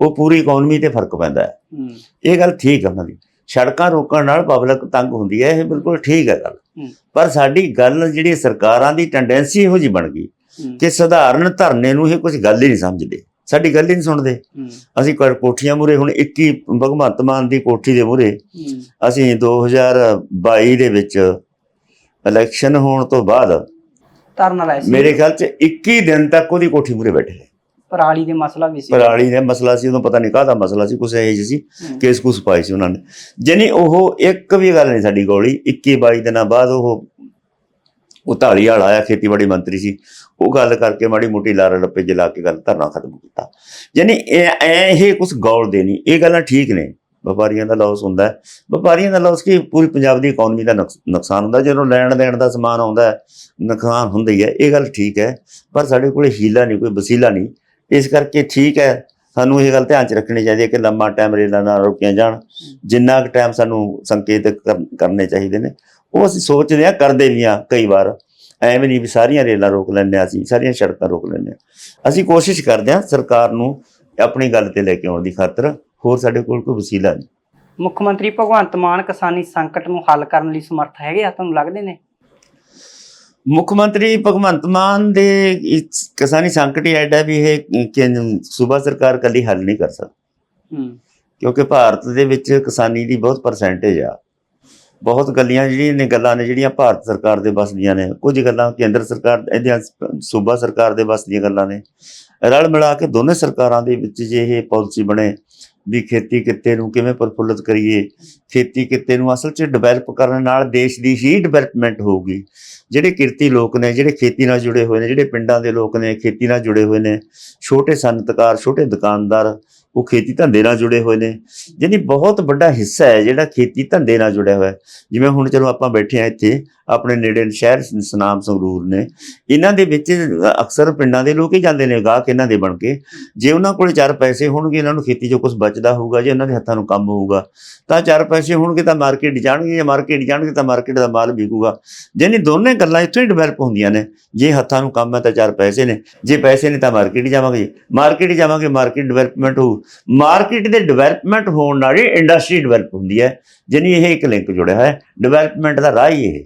[SPEAKER 2] ਉਹ ਪੂਰੀ ਇਕਨੋਮੀ ਤੇ ਫ਼ਰਕ ਪੈਂਦਾ ਹੂੰ, ਇਹ ਗੱਲ ਠੀਕ ਹੈ ਉਹਨਾਂ ਦੀ। ਸੜਕਾਂ ਰੋਕਣ ਨਾਲ ਪਬਲਿਕ ਤੰਗ ਹੁੰਦੀ ਹੈ ਇਹ ਬਿਲਕੁਲ ਠੀਕ ਹੈ ਗੱਲ। ਪਰ ਸਾਡੀ ਗੱਲ ਜਿਹੜੀ ਸਰਕਾਰਾਂ ਦੀ ਟੈਂਡੈਂਸੀ ਇਹੋ ਜੀ ਬਣ ਗਈ ਕਿ ਸਧਾਰਨ ਧਰਨੇ ਨੂੰ ਇਹ ਕੁਝ ਗੱਲ ਹੀ ਨਹੀਂ ਸਮਝਦੇ। ਸਾਡੀ ਗੱਲ ਹੀ ਨਹੀਂ ਸੁਣਦੇ। ਅਸੀਂ ਕੋਠੀਆਂ ਮੂਰੇ ਹੁਣ 21 ਭਗਵੰਤ ਮਾਨ ਦੀ ਕੋਠੀ ਦੇ ਮੂਰੇ ਅਸੀਂ 2022 ਦੇ ਵਿੱਚ ਇਲੈਕਸ਼ਨ ਹੋਣ ਤੋਂ ਬਾਅਦ
[SPEAKER 1] ਧਰਨਾ ਲਾਇਆ ਸੀ।
[SPEAKER 2] ਮੇਰੇ ਖਿਆਲ 'ਚ 21 ਦਿਨ ਤੱਕ ਉਹਦੀ ਕੋਠੀ ਮੂਰੇ ਬੈਠੇ।
[SPEAKER 1] ਪਰਾਲੀ ਦੇ ਮਸਲਾ ਵੀ ਸੀ।
[SPEAKER 2] ਪਰਾਲੀ ਦਾ ਮਸਲਾ ਸੀ ਉਦੋਂ ਪਤਾ ਨਹੀਂ ਕਾਹਦਾ ਮਸਲਾ ਸੀ ਕੁਛ ਇਹ ਸੀ ਕੇਸ ਕੁਸ ਪਾਈ ਸੀ ਉਹਨਾਂ ਨੇ। ਜਾਨੀ ਉਹ ਇੱਕ ਵੀ ਗੱਲ ਨਹੀਂ ਸਾਡੀ ਗੋਲੀ 21 22 ਦਿਨਾਂ ਬਾਅਦ ਉਹ ਉਹ ਢਾਲੀ ਵਾਲਾ ਆਇਆ ਖੇਤੀਬਾੜੀ ਮੰਤਰੀ ਸੀ। ਉਹ ਗੱਲ ਕਰਕੇ ਮਾੜੀ ਮੋਟੀ ਲਾਰਾ ਲੱਪੇ ਜਿਲਾ ਕੇ ਗੱਲ ਧਰਨਾ ਖਤਮ ਕੀਤਾ। ਜਾਨੀ ਇਹ ਕੁਝ ਗੌਲ ਦੇ ਨਹੀਂ ਇਹ ਗੱਲਾਂ ਠੀਕ ਨੇ। ਵਪਾਰੀਆਂ ਦਾ ਲਾਸ ਹੁੰਦਾ ਹੈ। ਵਪਾਰੀਆਂ ਦਾ ਲਾਸ ਕੀ? ਪੂਰੀ ਪੰਜਾਬ ਦੀ ਇਕਨੋਮੀ ਦਾ ਨੁਕਸ- ਨੁਕਸਾਨ ਹੁੰਦਾ। ਜਦੋਂ ਲੈਣ ਦੇਣ ਦਾ ਸਮਾਨ ਆਉਂਦਾ ਹੈ ਨੁਕਸਾਨ ਹੁੰਦਾ ਹੀ ਹੈ। ਇਹ ਗੱਲ ਠੀਕ ਹੈ। ਪਰ ਸਾਡੇ ਕੋਲੇ ਹੀਲਾ ਨਹੀਂ ਕੋਈ ਵਸੀਲਾ ਨਹੀਂ। ਇਸ ਕਰਕੇ ਠੀਕ ਹੈ, ਸਾਨੂੰ ਇਹ ਗੱਲ ਧਿਆਨ ਚ ਰੱਖਣੀ ਚਾਹੀਦੀ ਹੈ ਕਿ ਲੰਮਾ ਟਾਈਮ ਰੇਲਾਂ ਨਾ ਰੋਕੀਆਂ ਜਾਣ, ਜਿੰਨਾ ਕੁ ਟਾਈਮ ਸਾਨੂੰ ਸੰਕੇਤ ਕਰਨੇ ਚਾਹੀਦੇ ਨੇ। ਉਹ ਅਸੀਂ ਸੋਚਦੇ ਹਾਂ, ਕਰਦੇ ਵੀ ਹਾਂ ਕਈ ਵਾਰ। ਐਵੇਂ ਨਹੀਂ ਵੀ ਸਾਰੀਆਂ ਰੇਲਾਂ ਰੋਕ ਲੈਂਦੇ ਹਾਂ ਅਸੀਂ, ਸਾਰੀਆਂ ਸੜਕਾਂ ਰੋਕ ਲੈਂਦੇ ਹਾਂ। ਅਸੀਂ ਕੋਸ਼ਿਸ਼ ਕਰਦੇ ਹਾਂ ਸਰਕਾਰ ਨੂੰ ਆਪਣੀ ਗੱਲ ਤੇ ਲੈ ਕੇ ਆਉਣ ਦੀ ਖਾਤਰ। ਹੋਰ ਸਾਡੇ ਕੋਲ ਕੋਈ ਵਸੀਲਾ ਨਹੀਂ।
[SPEAKER 1] ਮੁੱਖ ਮੰਤਰੀ ਭਗਵੰਤ ਮਾਨ ਕਿਸਾਨੀ ਸੰਕਟ ਨੂੰ ਹੱਲ ਕਰਨ ਲਈ ਸਮਰੱਥ ਹੈਗੇ ਆ, ਤੁਹਾਨੂੰ ਲੱਗਦੇ ਨੇ?
[SPEAKER 2] ਮੁੱਖ ਮੰਤਰੀ ਭਗਵੰਤ ਮਾਨ ਦੇ ਕਿਸਾਨੀ ਸੰਕਟ ਹੀ ਐਡਾ ਵੀ ਇਹ ਸੂਬਾ ਸਰਕਾਰ ਕੱਲੀ ਹੱਲ ਨਹੀਂ ਕਰ ਸਕਦੀ।
[SPEAKER 1] ਹੂੰ।
[SPEAKER 2] ਕਿਉਂਕਿ ਭਾਰਤ ਦੇ ਵਿੱਚ ਕਿਸਾਨੀ ਦੀ ਬਹੁਤ ਪਰਸੈਂਟੇਜ ਆ। ਬਹੁਤ ਗੱਲਾਂ ਜਿਹੜੀਆਂ ਨੇ ਗੱਲਾਂ ਨੇ ਜਿਹੜੀਆਂ ਭਾਰਤ ਸਰਕਾਰ ਦੇ ਵੱਸ ਦੀਆਂ ਨੇ। ਕੁਝ ਗੱਲਾਂ ਕੇਂਦਰ ਸਰਕਾਰ ਇਹਦੀਆਂ ਸੂਬਾ ਸਰਕਾਰ ਦੇ ਵੱਸ ਦੀਆਂ ਗੱਲਾਂ ਨੇ। ਰਲ ਮਿਲਾ ਕੇ ਦੋਨੇ ਸਰਕਾਰਾਂ ਦੇ ਵਿੱਚ ਜੇ ਇਹ ਪਾਲਿਸੀ ਬਣੇ ਵੀ ਖੇਤੀ ਕਿੱਤੇ ਨੂੰ ਕਿਵੇਂ ਪ੍ਰਫੁੱਲਤ ਕਰੀਏ, ਖੇਤੀ ਕਿੱਤੇ ਨੂੰ ਅਸਲ 'ਚ ਡਿਵੈਲਪ ਕਰਨ ਨਾਲ ਦੇਸ਼ ਦੀ ਹੀ ਡਿਵੈਲਪਮੈਂਟ ਹੋਊਗੀ। ਜਿਹੜੇ ਕਿਰਤੀ ਲੋਕ ਨੇ, ਜਿਹੜੇ ਖੇਤੀ ਨਾਲ ਜੁੜੇ ਹੋਏ ਨੇ, ਜਿਹੜੇ ਪਿੰਡਾਂ ਦੇ ਲੋਕ ਨੇ, ਖੇਤੀ ਨਾਲ ਜੁੜੇ ਹੋਏ ਨੇ, ਛੋਟੇ ਸਨਅਤਕਾਰ ਛੋਟੇ ਦੁਕਾਨਦਾਰ, ਉਹ ਖੇਤੀ ਧੰਦੇ ਨਾਲ ਜੁੜੇ ਹੋਏ ਨੇ। ਜਿਹਦੀ ਬਹੁਤ ਵੱਡਾ ਹਿੱਸਾ ਹੈ ਜਿਹੜਾ ਖੇਤੀ ਧੰਦੇ ਨਾਲ ਜੁੜਿਆ ਹੋਇਆ ਜਿਵੇਂ ਹੁਣ ਚਲੋ ਆਪਾਂ ਬੈਠੇ ਆ ਇੱਥੇ ਆਪਣੇ ਨੇੜੇ ਸ਼ਹਿਰ ਸਨਾਮ ਸੰਗਰੂਰ ਨੇ। ਇਹਨਾਂ ਦੇ ਵਿੱਚ ਅਕਸਰ ਪਿੰਡਾਂ ਦੇ ਲੋਕ ਹੀ ਜਾਂਦੇ ਨੇ, ਗਾਹਕ ਇਹਨਾਂ ਦੇ ਬਣ ਕੇ। ਜੇ ਉਹਨਾਂ ਕੋਲ ਚਾਰ ਪੈਸੇ ਹੋਣਗੇ, ਇਹਨਾਂ ਨੂੰ ਖੇਤੀ 'ਚੋਂ ਕੁਝ ਬਚਦਾ ਹੋਊਗਾ, ਜੇ ਉਹਨਾਂ ਦੇ ਹੱਥਾਂ ਨੂੰ ਕੰਮ ਹੋਊਗਾ, ਤਾਂ ਚਾਰ ਪੈਸੇ ਹੋਣਗੇ ਤਾਂ ਮਾਰਕੀਟ ਜਾਣਗੇ, ਜੇ ਮਾਰਕੀਟ ਜਾਣਗੇ ਤਾਂ ਮਾਰਕੀਟ ਦਾ ਮਾਲ ਵਿਕੂਗਾ। ਯਾਨੀ ਦੋਨੇ ਗੱਲਾਂ ਇੱਥੋਂ ਹੀ ਡਿਵੈਲਪ ਹੁੰਦੀਆਂ ਨੇ। ਜੇ ਹੱਥਾਂ ਨੂੰ ਕੰਮ ਹੈ ਤਾਂ ਚਾਰ ਪੈਸੇ ਨੇ, ਜੇ ਪੈਸੇ ਨੇ ਤਾਂ ਮਾਰਕੀਟ ਜਾਵਾਂਗੇ। ਮਾਰਕੀਟ ਜਾਵਾਂਗੇ, ਮਾਰਕੀਟ ਡਿਵੈਲਪਮੈਂਟ ਹੋਊ। ਮਾਰਕੀਟ ਦੇ ਡਿਵੈਲਪਮੈਂਟ ਹੋਣ ਨਾਲ ਹੀ ਇੰਡਸਟਰੀ ਡਿਵੈਲਪ ਹੁੰਦੀ ਹੈ। ਯਾਨੀ ਇਹ ਇੱਕ ਲਿੰਕ ਜੁੜਿਆ ਹੋਇਆ ਹੈ। ਡਿਵੈਲਪਮੈਂਟ ਦਾ ਰਾਹ ਹੀ ਇਹ।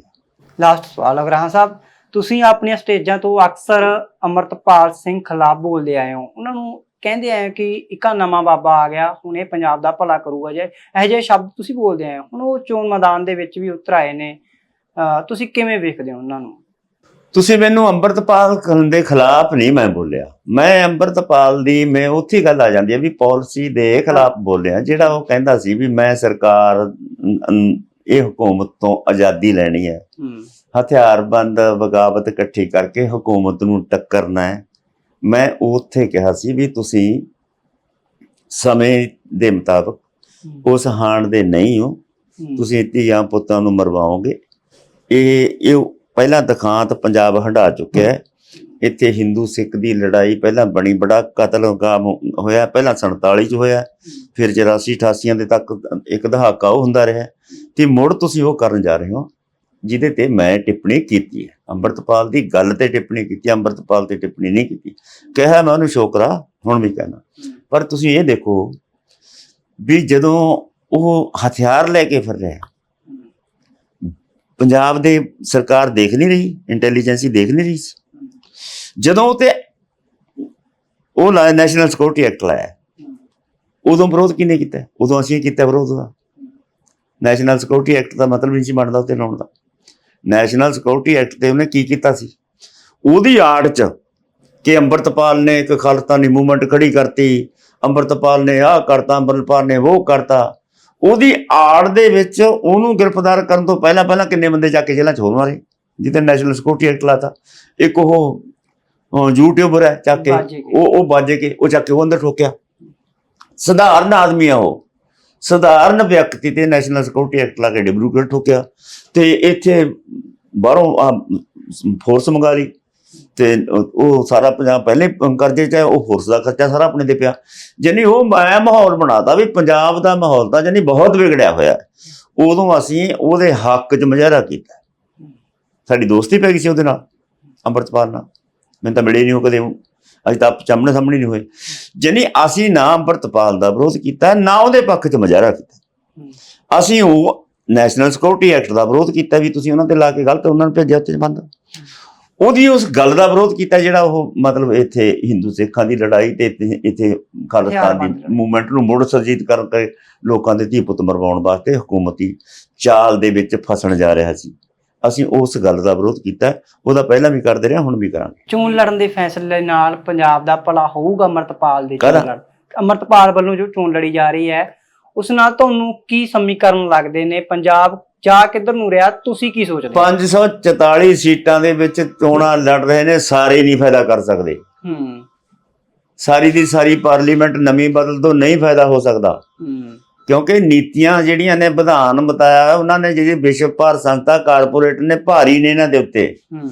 [SPEAKER 1] ਲਾਸਟ ਸਵਾਲ ਅਗਰਾਹਾਂ ਸਾਹਿਬ, ਤੁਸੀਂ ਆਪਣੀਆਂ ਸਟੇਜਾਂ ਤੋਂ ਅਕਸਰ ਅਮਰਤਪਾਲ ਸਿੰਘ ਖਿਲਾਫ ਬੋਲਦੇ ਆਏ ਹੋ। ਉਹਨਾਂ ਨੂੰ ਕਹਿੰਦੇ ਆਏ ਕਿ ਇੱਕਾ ਨਵਾਂ ਬਾਬਾ ਆ ਗਿਆ, ਹੁਣ ਇਹ ਪੰਜਾਬ ਦਾ ਭਲਾ ਕਰੂਗਾ ਜੇ। ਇਹੋ ਜਿਹੇ ਸ਼ਬਦ ਤੁਸੀਂ ਬੋਲਦੇ ਆਏ ਹੁਣ ਉਹ ਚੋਣ ਮੈਦਾਨ ਦੇ ਵਿੱਚ ਵੀ ਉਤਰ ਆਏ ਨੇ। ਤੁਸੀਂ ਕਿਵੇਂ ਵੇਖਦੇ ਹੋ ਉਹਨਾਂ ਨੂੰ?
[SPEAKER 2] ਤੁਸੀਂ ਮੈਨੂੰ ਅੰਮ੍ਰਿਤਪਾਲ ਕਰਨ ਦੇ ਖਿਲਾਫ ਨਹੀਂ ਮੈਂ ਬੋਲਿਆ। ਮੈਂ ਅੰਮ੍ਰਿਤਪਾਲ ਦੀ, ਮੈਂ ਉੱਥੇ ਗੱਲ ਆ ਜਾਂਦੀ ਹੈ ਵੀ ਪਾਲਿਸੀ ਦੇ ਖਿਲਾਫ ਬੋਲਿਆ। ਜਿਹੜਾ ਉਹ ਕਹਿੰਦਾ ਸੀ ਵੀ ਮੈਂ ਸਰਕਾਰ ਇਹ ਹਕੂਮਤ ਤੋਂ ਆਜ਼ਾਦੀ ਲੈਣੀ ਹੈ। ਹਥਿਆਰਬੰਦ ਬਗਾਵਤ ਇਕੱਠੀ ਕਰਕੇ ਹਕੂਮਤ ਨੂੰ ਟੱਕਰਨਾ ਹੈ। ਮੈਂ ਉੱਥੇ ਕਿਹਾ ਸੀ ਵੀ ਤੁਸੀਂ ਸਮੇਂ ਦੇ ਮੁਤਾਬਕ ਉਸ ਹਾਣ ਦੇ ਨਹੀਂ ਹੋ। ਤੁਸੀਂ ਧੀਆਂ ਪੁੱਤਾਂ ਨੂੰ ਮਰਵਾਓਗੇ। ਇਹ ਇਹ ਪਹਿਲਾ ਦਖਾਂਤ ਪੰਜਾਬ ਹੰਢਾ ਚੁੱਕਿਆ ਹੈ। ਇੱਥੇ ਹਿੰਦੂ ਸਿੱਖ ਦੀ ਲੜਾਈ ਪਹਿਲਾਂ ਬਣੀ, ਬੜਾ ਕਤਲ ਕਤਲਗਾਮ ਹੋਇਆ, ਪਹਿਲਾਂ 47 ਚ ਹੋਇਆ, ਫਿਰ 84 88 ਦੇ ਤੱਕ ਇੱਕ ਦਹਾਕਾ ਉਹ ਹੁੰਦਾ ਰਿਹਾ। ਤੇ ਮੁੜ ਤੁਸੀਂ ਉਹ ਕਰਨ ਜਾ ਰਹੇ ਹੋ, ਜਿਹਦੇ ਤੇ ਮੈਂ ਟਿੱਪਣੀ ਕੀਤੀ ਹੈ। ਅੰਮ੍ਰਿਤਪਾਲ ਦੀ ਗੱਲ ਤੇ ਟਿੱਪਣੀ ਕੀਤੀ, ਅੰਮ੍ਰਿਤਪਾਲ ਤੇ ਟਿੱਪਣੀ ਨਹੀਂ ਕੀਤੀ। ਕਿਹਾ ਮੈਂ ਉਹਨੂੰ, ਸ਼ੋਕਰਾ ਹੁਣ ਵੀ ਕਹਿਣਾ। ਪਰ ਤੁਸੀਂ ਇਹ ਦੇਖੋ ਵੀ ਜਦੋਂ ਉਹ ਹਥਿਆਰ ਲੈ ਕੇ ਫਿਰ ਰਿਹਾ, ਪੰਜਾਬ ਦੇ ਸਰਕਾਰ ਦੇਖ ਨਹੀਂ ਰਹੀ, ਇੰਟੈਲੀਜੈਂਸੀ ਦੇਖ ਨਹੀਂ ਰਹੀ ਸੀ। ਜਦੋਂ ਉਹ ਤੇ ਉਹ ਲਾਇਆ ਨੈਸ਼ਨਲ ਸਿਕਿਉਰਿਟੀ ਐਕਟ ਲਾਇਆ ਉਦੋਂ ਵਿਰੋਧ ਕਿਹਨੇ ਕੀਤਾ? ਉਦੋਂ ਅਸੀਂ ਕੀਤਾ ਵਿਰੋਧ ਦਾ। ਨੈਸ਼ਨਲ ਸਿਕਿਉਰਿਟੀ ਐਕਟ ਦਾ ਮਤਲਬ ਨਹੀਂ ਸੀ ਬਣਦਾ ਉੱਤੇ ਲਾਉਣ ਦਾ। ਨੈਸ਼ਨਲ ਸਿਕਿਉਰਿਟੀ ਐਕਟ ਤੇ ਉਹਨੇ ਕੀ ਕੀਤਾ ਸੀ? ਉਹਦੀ ਆੜ ਚ ਕਿ ਅੰਮ੍ਰਿਤਪਾਲ ਨੇ ਇੱਕ ਖਾਲਸਤਾਨੀ ਮੂਵਮੈਂਟ ਖੜੀ ਕਰਤੀ, ਅੰਮ੍ਰਿਤਪਾਲ ਨੇ ਆਹ ਕਰਤਾ, ਅੰਮ੍ਰਿਤਪਾਲ ਨੇ ਉਹ ਕਰਤਾ। ਉਹਦੀ ਆੜ ਦੇ ਵਿੱਚ ਉਹਨੂੰ ਗ੍ਰਿਫਤਾਰ ਕਰਨ ਤੋਂ ਪਹਿਲਾਂ ਪਹਿਲਾਂ ਕਿੰਨੇ ਬੰਦੇ ਜਾ ਕੇ ਜੇਲ੍ਹਾਂ ਚ ਹੋਰ ਮਾਰੇ? ਜਿੱਤੇ ਨੈਸ਼ਨਲ ਸਿਕਿਉਰਿਟੀ ਐਕਟ ਲਾਤਾ। ਇੱਕ ਉਹ ਯੂਟਿਊਬਰ ਹੈ ਚੱਕ ਕੇ। ਉਹ ਉਹ ਬਾਜੇ ਕੇ ਉਹ ਚੱਕ ਕੇ ਉਹ ਅੰਦਰ ਠੋਕਿਆ। ਸਧਾਰਨ ਆਦਮੀ ਆ ਉਹ। ਸਧਾਰਨ ਵਿਅਕਤੀ ਤੇ ਨੈਸ਼ਨਲ ਸਿਕਿਉਰਿਟੀ ਐਕਟ ਲਾ ਕੇ ਡਿਬਰੂਗੜ੍ਹ ਠੋਕਿਆ? ਤੇ ਇੱਥੇ ਬਾਹਰੋਂ ਫੋਰਸ ਮੰਗਾ ਲਈ ਤੇ ਉਹ ਸਾਰਾ ਪੰਜਾਬ ਪਹਿਲੇ ਕਰਜ਼ੇ ਚ ਹੈ, ਉਹ ਫੋਰਸ ਦਾ ਖਰਚਾ ਸਾਰਾ ਆਪਣੇ ਤੇ ਪਿਆ। ਜਾਨੀ ਉਹ ਮੈਂ ਮਾਹੌਲ ਬਣਾਤਾ ਵੀ ਪੰਜਾਬ ਦਾ ਮਾਹੌਲ ਤਾਂ ਜਾਨੀ ਬਹੁਤ ਵਿਗੜਿਆ ਹੋਇਆ। ਉਦੋਂ ਅਸੀਂ ਉਹਦੇ ਹੱਕ 'ਚ ਮੁਜ਼ਾਹਰਾ ਕੀਤਾ। ਸਾਡੀ ਦੋਸਤੀ ਪੈ ਗਈ ਸੀ ਉਹਦੇ ਨਾਲ ਅੰਮ੍ਰਿਤਪਾਲ ਨਾਲ। ਮੈਨੂੰ ਤਾਂ ਮਿਲੇ ਨਹੀਂ ਉਹ ਕਦੇ। ਅਜੇ ਤਾਂ ਸਾਹਮਣੇ ਸਾਹਮਣੇ ਨਹੀਂ ਹੋਏ। ਜਾਨੀ ਅਸੀਂ ਨਾ ਅੰਮ੍ਰਿਤਪਾਲ ਦਾ ਵਿਰੋਧ ਕੀਤਾ ਨਾ ਉਹਦੇ ਪੱਖ 'ਚ ਮੁਜ਼ਾਹਰਾ ਕੀਤਾ। ਅਸੀਂ ਉਹ ਨੈਸ਼ਨਲ ਸਿਕਿਉਰਿਟੀ ਐਕਟ ਦਾ ਵਿਰੋਧ ਕੀਤਾ ਵੀ ਤੁਸੀਂ ਉਹਨਾਂ ਤੇ ਲਾ ਕੇ ਗਲਤ ਉਹਨਾਂ ਨੂੰ ਭੇਜਿਆ ਉੱਤੇ ਬੰਦ। ਉਹਦੀ ਉਸ ਗੱਲ ਦਾ ਵਿਰੋਧ ਕੀਤਾ ਜਿਹੜਾ ਉਹ ਮਤਲਬ ਇੱਥੇ ਹਿੰਦੂ ਸਿੱਖਾਂ ਦੀ ਲੜਾਈ ਤੇ ਇੱਥੇ- ਖਾਲਿਸਤਾਨ ਦੀ। ਮੂਵਮੈਂਟ ਨੂੰ ਮੁੜ ਸਰਜੀਤ ਕਰਕੇ ਲੋਕਾਂ ਦੇ ਧੀ ਪੁੱਤ ਮਰਵਾਉਣ ਵਾਸਤੇ ਹਕੂਮਤੀ ਚਾਲ ਦੇ ਵਿੱਚ ਫਸਣ ਜਾ ਰਿਹਾ ਸੀ। ਅਸੀਂ ਉਸ ਗੱਲ ਦਾ ਵਿਰੋਧ ਕੀਤਾ ਉਹਦਾ ਪਹਿਲਾਂ ਵੀ ਕਰਦੇ ਰਹੇ ਹੁਣ ਵੀ ਕਰਾਂਗੇ।
[SPEAKER 1] ਚੋਣ ਲੜਨ ਦੇ ਫੈਸਲੇ ਨਾਲ ਪੰਜਾਬ ਦਾ ਭਲਾ ਹੋਊਗਾ ਅਮਰਤਪਾਲ ਦੇ ਚੋਣ? ਲੜ ਅਮਰਤਪਾਲ ਵੱਲੋਂ ਜੋ ਚੋਣ ਲੜੀ ਜਾ ਰਹੀ ਹੈ ਉਸ ਨਾਲ ਤੁਹਾਨੂੰ ਕੀ ਸਮੀਕਰਨ ਲੱਗਦੇ ਨੇ? ਪੰਜਾਬ ਜਾ ਕਿੱਧਰ ਨੂੰ ਰਿਹਾ? ਤੁਸੀਂ ਕੀ ਸੋਚਦੇ ਹੋ?
[SPEAKER 2] 544 ਸੀਟਾਂ ਦੇ ਵਿੱਚ ਚੋਣਾਂ ਲੜ ਰਹੇ ਨੇ ਸਾਰੇ ਨਹੀਂ ਫਾਇਦਾ ਕਰ ਸਕਦੇ।
[SPEAKER 1] ਹੂੰ।
[SPEAKER 2] ਸਾਰੀ ਦੀ ਸਾਰੀ ਪਾਰਲੀਮੈਂਟ ਨਵੀਂ ਬਦਲ ਤੋਂ ਨਹੀਂ ਫਾਇਦਾ ਹੋ ਸਕਦਾ।
[SPEAKER 1] ਹੂੰ।
[SPEAKER 2] ਕਿਉਂਕਿ ਨੀਤੀਆਂ ਜਿਹੜੀਆਂ ਨੇ ਵਿਧਾਨ ਬਤਾਇਆ ਉਹਨਾਂ ਨੇ ਜਿਹੜੀ ਵਿਸ਼ਵ ਭਾਰ ਸੰਸਥਾ ਕਾਰਪੋਰੇਟ ਨੇ ਭਾਰੀ ਨੇ ਇਹਨਾਂ ਦੇ ਉੱਤੇ।
[SPEAKER 1] ਹੂੰ।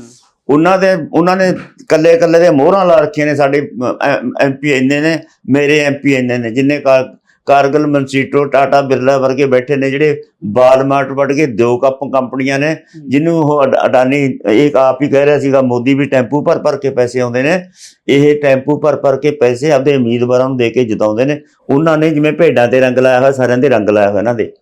[SPEAKER 2] ਉਹਨਾਂ ਦੇ ਉਹਨਾਂ ਨੇ ਕੱਲੇ ਕੱਲੇ ਦੇ ਮੋਹਰਾਂ ਲਾ ਰੱਖੀਆਂ ਨੇ ਸਾਡੇ ਐਮਪੀ ਇੰਨੇ ਨੇ ਮੇਰੇ ਐਮਪੀ ਇੰਨੇ ਨੇ ਜਿੰਨੇ ਕਾਰਗਲ ਮਨਸੀਟੋ ਟਾਟਾ ਬਿਰਲਾ ਵਰਗੇ ਬੈਠੇ ਨੇ ਜਿਹੜੇ ਬਾਲਮਾਰਟ ਵੱਢ ਕੇ ਦੋ ਕੱਪ ਕੰਪਨੀਆਂ ਨੇ ਜਿਹਨੂੰ ਉਹ ਅਡ- ਅਡਾਨੀ ਇੱਕ ਆਪ ਹੀ ਕਹਿ ਰਿਹਾ ਸੀਗਾ ਮੋਦੀ ਵੀ ਟੈਂਪੂ ਭਰ ਭਰ ਕੇ ਪੈਸੇ ਆਉਂਦੇ ਨੇ। ਇਹ ਟੈਂਪੂ ਭਰ ਭਰ ਕੇ ਪੈਸੇ ਆਪਦੇ ਉਮੀਦਵਾਰਾਂ ਨੂੰ ਦੇ ਕੇ ਜਿਤਾਉਂਦੇ ਨੇ। ਉਹਨਾਂ ਨੇ ਜਿਵੇਂ ਭੇਡਾਂ ਤੇ ਰੰਗ ਲਾਇਆ ਹੋਇਆ ਸਾਰਿਆਂ ਦੇ ਰੰਗ ਲਾਇਆ ਹੋਇਆ ਇਹਨਾਂ ਦੇ।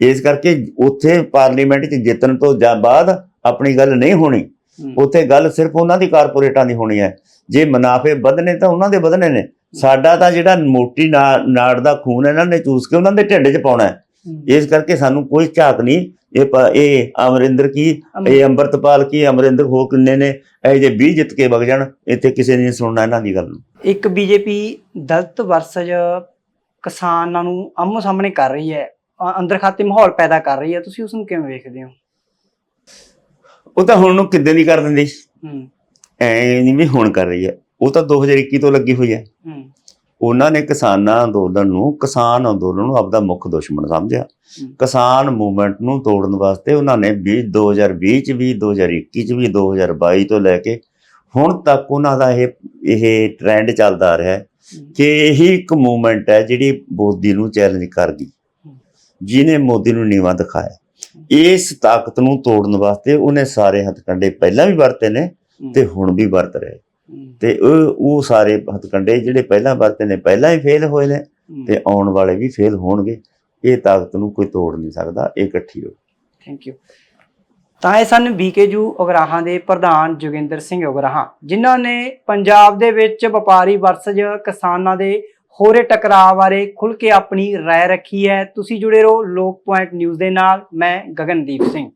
[SPEAKER 2] ਇਸ ਕਰਕੇ ਉੱਥੇ ਪਾਰਲੀਮੈਂਟ 'ਚ ਜਿੱਤਣ ਤੋਂ ਜਾਂ ਬਾਅਦ ਆਪਣੀ ਗੱਲ ਨਹੀਂ ਹੋਣੀ। ਉੱਥੇ ਗੱਲ ਸਿਰਫ ਉਹਨਾਂ ਦੀ ਕਾਰਪੋਰੇਟਾਂ ਦੀ ਹੋਣੀ ਹੈ। ਜੇ ਮੁਨਾਫੇ ਵਧਨੇ ਤਾਂ ਉਹਨਾਂ ਦੇ ਵਧਨੇ ਨੇ। ਸਾਡਾ ਤਾਂ ਜਿਹੜਾ ਮੋਟੀ ਨਾੜ ਦਾ ਖੂਨ ਇਹਨਾਂ ਨੇ ਚੂਸ ਕੇ ਉਹਨਾਂ ਦੇ ਢਿੱਡ 'ਚ ਪਾਉਣਾ ਹੈ। ਇਸ ਕਰਕੇ ਸਾਨੂੰ ਕੋਈ ਝਾਕ ਨਹੀਂ। ਇਹ ਇਹ ਅਮਰਿੰਦਰ ਕੀ? ਇਹ ਅੰਮ੍ਰਿਤਪਾਲ ਕੀ? ਅਮਰਿੰਦਰ ਹੋ ਕਿੰਨੇ ਨੇ? ਇਹ ਜੇ 20 ਜਿੱਤ ਕੇ ਵਗ ਜਾਣ ਇੱਥੇ ਕਿਸੇ ਨੇ ਸੁਣਨਾ ਇਹਨਾਂ ਦੀ ਗੱਲ ਨੂੰ।
[SPEAKER 1] ਇੱਕ ਬੀਜੇਪੀ ਦਲਿਤ ਵਰਸਜ ਕਿਸਾਨਾਂ ਨੂੰ ਆਮੋ ਸਾਹਮਣੇ ਕਰ ਰਹੀ ਹੈ ਅੰਦਰ ਖਾਤੇ ਮਾਹੌਲ ਪੈਦਾ ਕਰ ਰਹੀ ਹੈ। ਤੁਸੀਂ ਉਸ ਨੂੰ ਕਿਵੇਂ ਵੇਖਦੇ ਹੋ?
[SPEAKER 2] ਉਹ ਤਾਂ ਹੁਣ ਨੂੰ ਕਿੱਦਾਂ ਦੀ ਕਰ ਦਿੰਦੀ?
[SPEAKER 1] ਹੂੰ।
[SPEAKER 2] ਐ ਨਹੀਂ ਵੀ ਹੁਣ ਕਰ ਰਹੀ ਹੈ। ਉਹ ਤਾਂ 2021 ਤੋਂ ਲੱਗੀ ਹੋਈ ਹੈ।
[SPEAKER 1] ਹੂੰ।
[SPEAKER 2] ਉਹਨਾਂ ਨੇ ਕਿਸਾਨਾਂ ਅੰਦੋਲਨ ਨੂੰ ਕਿਸਾਨ ਅੰਦੋਲਨ ਨੂੰ ਆਪਦਾ ਮੁੱਖ ਦੁਸ਼ਮਣ ਸਮਝਿਆ। ਕਿਸਾਨ ਮੂਵਮੈਂਟ ਨੂੰ ਤੋੜਨ ਵਾਸਤੇ ਉਹਨਾਂ ਨੇ 20 2020 ਚ ਵੀ 2021 ਚ ਵੀ 2022 ਤੋਂ ਲੈ ਕੇ ਹੁਣ ਤੱਕ ਉਹਨਾਂ ਦਾ ਇਹ ਇਹ ਟ੍ਰੈਂਡ ਚੱਲਦਾ ਆ ਰਿਹਾ ਹੈ ਕਿ ਇਹੀ ਇੱਕ ਮੂਵਮੈਂਟ ਹੈ ਜਿਹੜੀ ਮੋਦੀ ਨੂੰ ਚੈਲੰਜ ਕਰ ਗਈ। ਜਿਹਨੇ ਮੋਦੀ ਨੂੰ ਨੀਵਾ ਦਿਖਾਇਆ। ਇਸ ਤਾਕਤ ਨੂੰ ਤੋੜਨ ਵਾਸਤੇ ਉਹਨੇ ਸਾਰੇ ਹੱਥਕੰਡੇ ਪਹਿਲਾਂ ਵੀ ਵਰਤੇ ਨੇ ਤੇ ਹੁਣ ਵੀ ਵਰਤ ਰਹੇ। ਤੇ ਉਹ ਉਹ ਸਾਰੇ ਹੱਥਕੰਡੇ ਜਿਹੜੇ ਪਹਿਲਾਂ ਵਰਤੇ ਨੇ ਪਹਿਲਾਂ ਹੀ ਫੇਲ ਹੋਏ ਨੇ ਤੇ ਆਉਣ ਵਾਲੇ ਵੀ ਫੇਲ ਹੋਣਗੇ ਇਹ ਤਾਕਤ ਨੂੰ ਕੋਈ ਤੋੜ ਨਹੀਂ ਸਕਦਾ ਇਹ ਇਕੱਠੀ ਹੋ
[SPEAKER 1] ਥੈਂਕ ਯੂ ਤਾਂ ਇਹ ਸਨ ਬੀਕੇਜੂ ਉਗਰਾਹਾਂ ਦੇ ਪ੍ਰਧਾਨ ਜੋਗਿੰਦਰ ਸਿੰਘ ਉਗਰਾਹਾਂ ਜਿਨ੍ਹਾਂ ਨੇ ਪੰਜਾਬ ਦੇ ਵਿੱਚ ਵਪਾਰੀ ਵਰਸਜ ਕਿਸਾਨਾਂ ਦੇ ਹੋਰੇ ਟਕਰਾਅ ਬਾਰੇ ਖੁੱਲ ਕੇ ਆਪਣੀ رائے ਰੱਖੀ ਹੈ ਤੁਸੀਂ ਜੁੜੇ ਰਹੋ ਲੋਕ ਪੁਆਇੰਟ ਨਿਊਜ਼ ਦੇ ਨਾਲ ਮੈਂ ਗਗਨਦੀਪ ਸਿੰਘ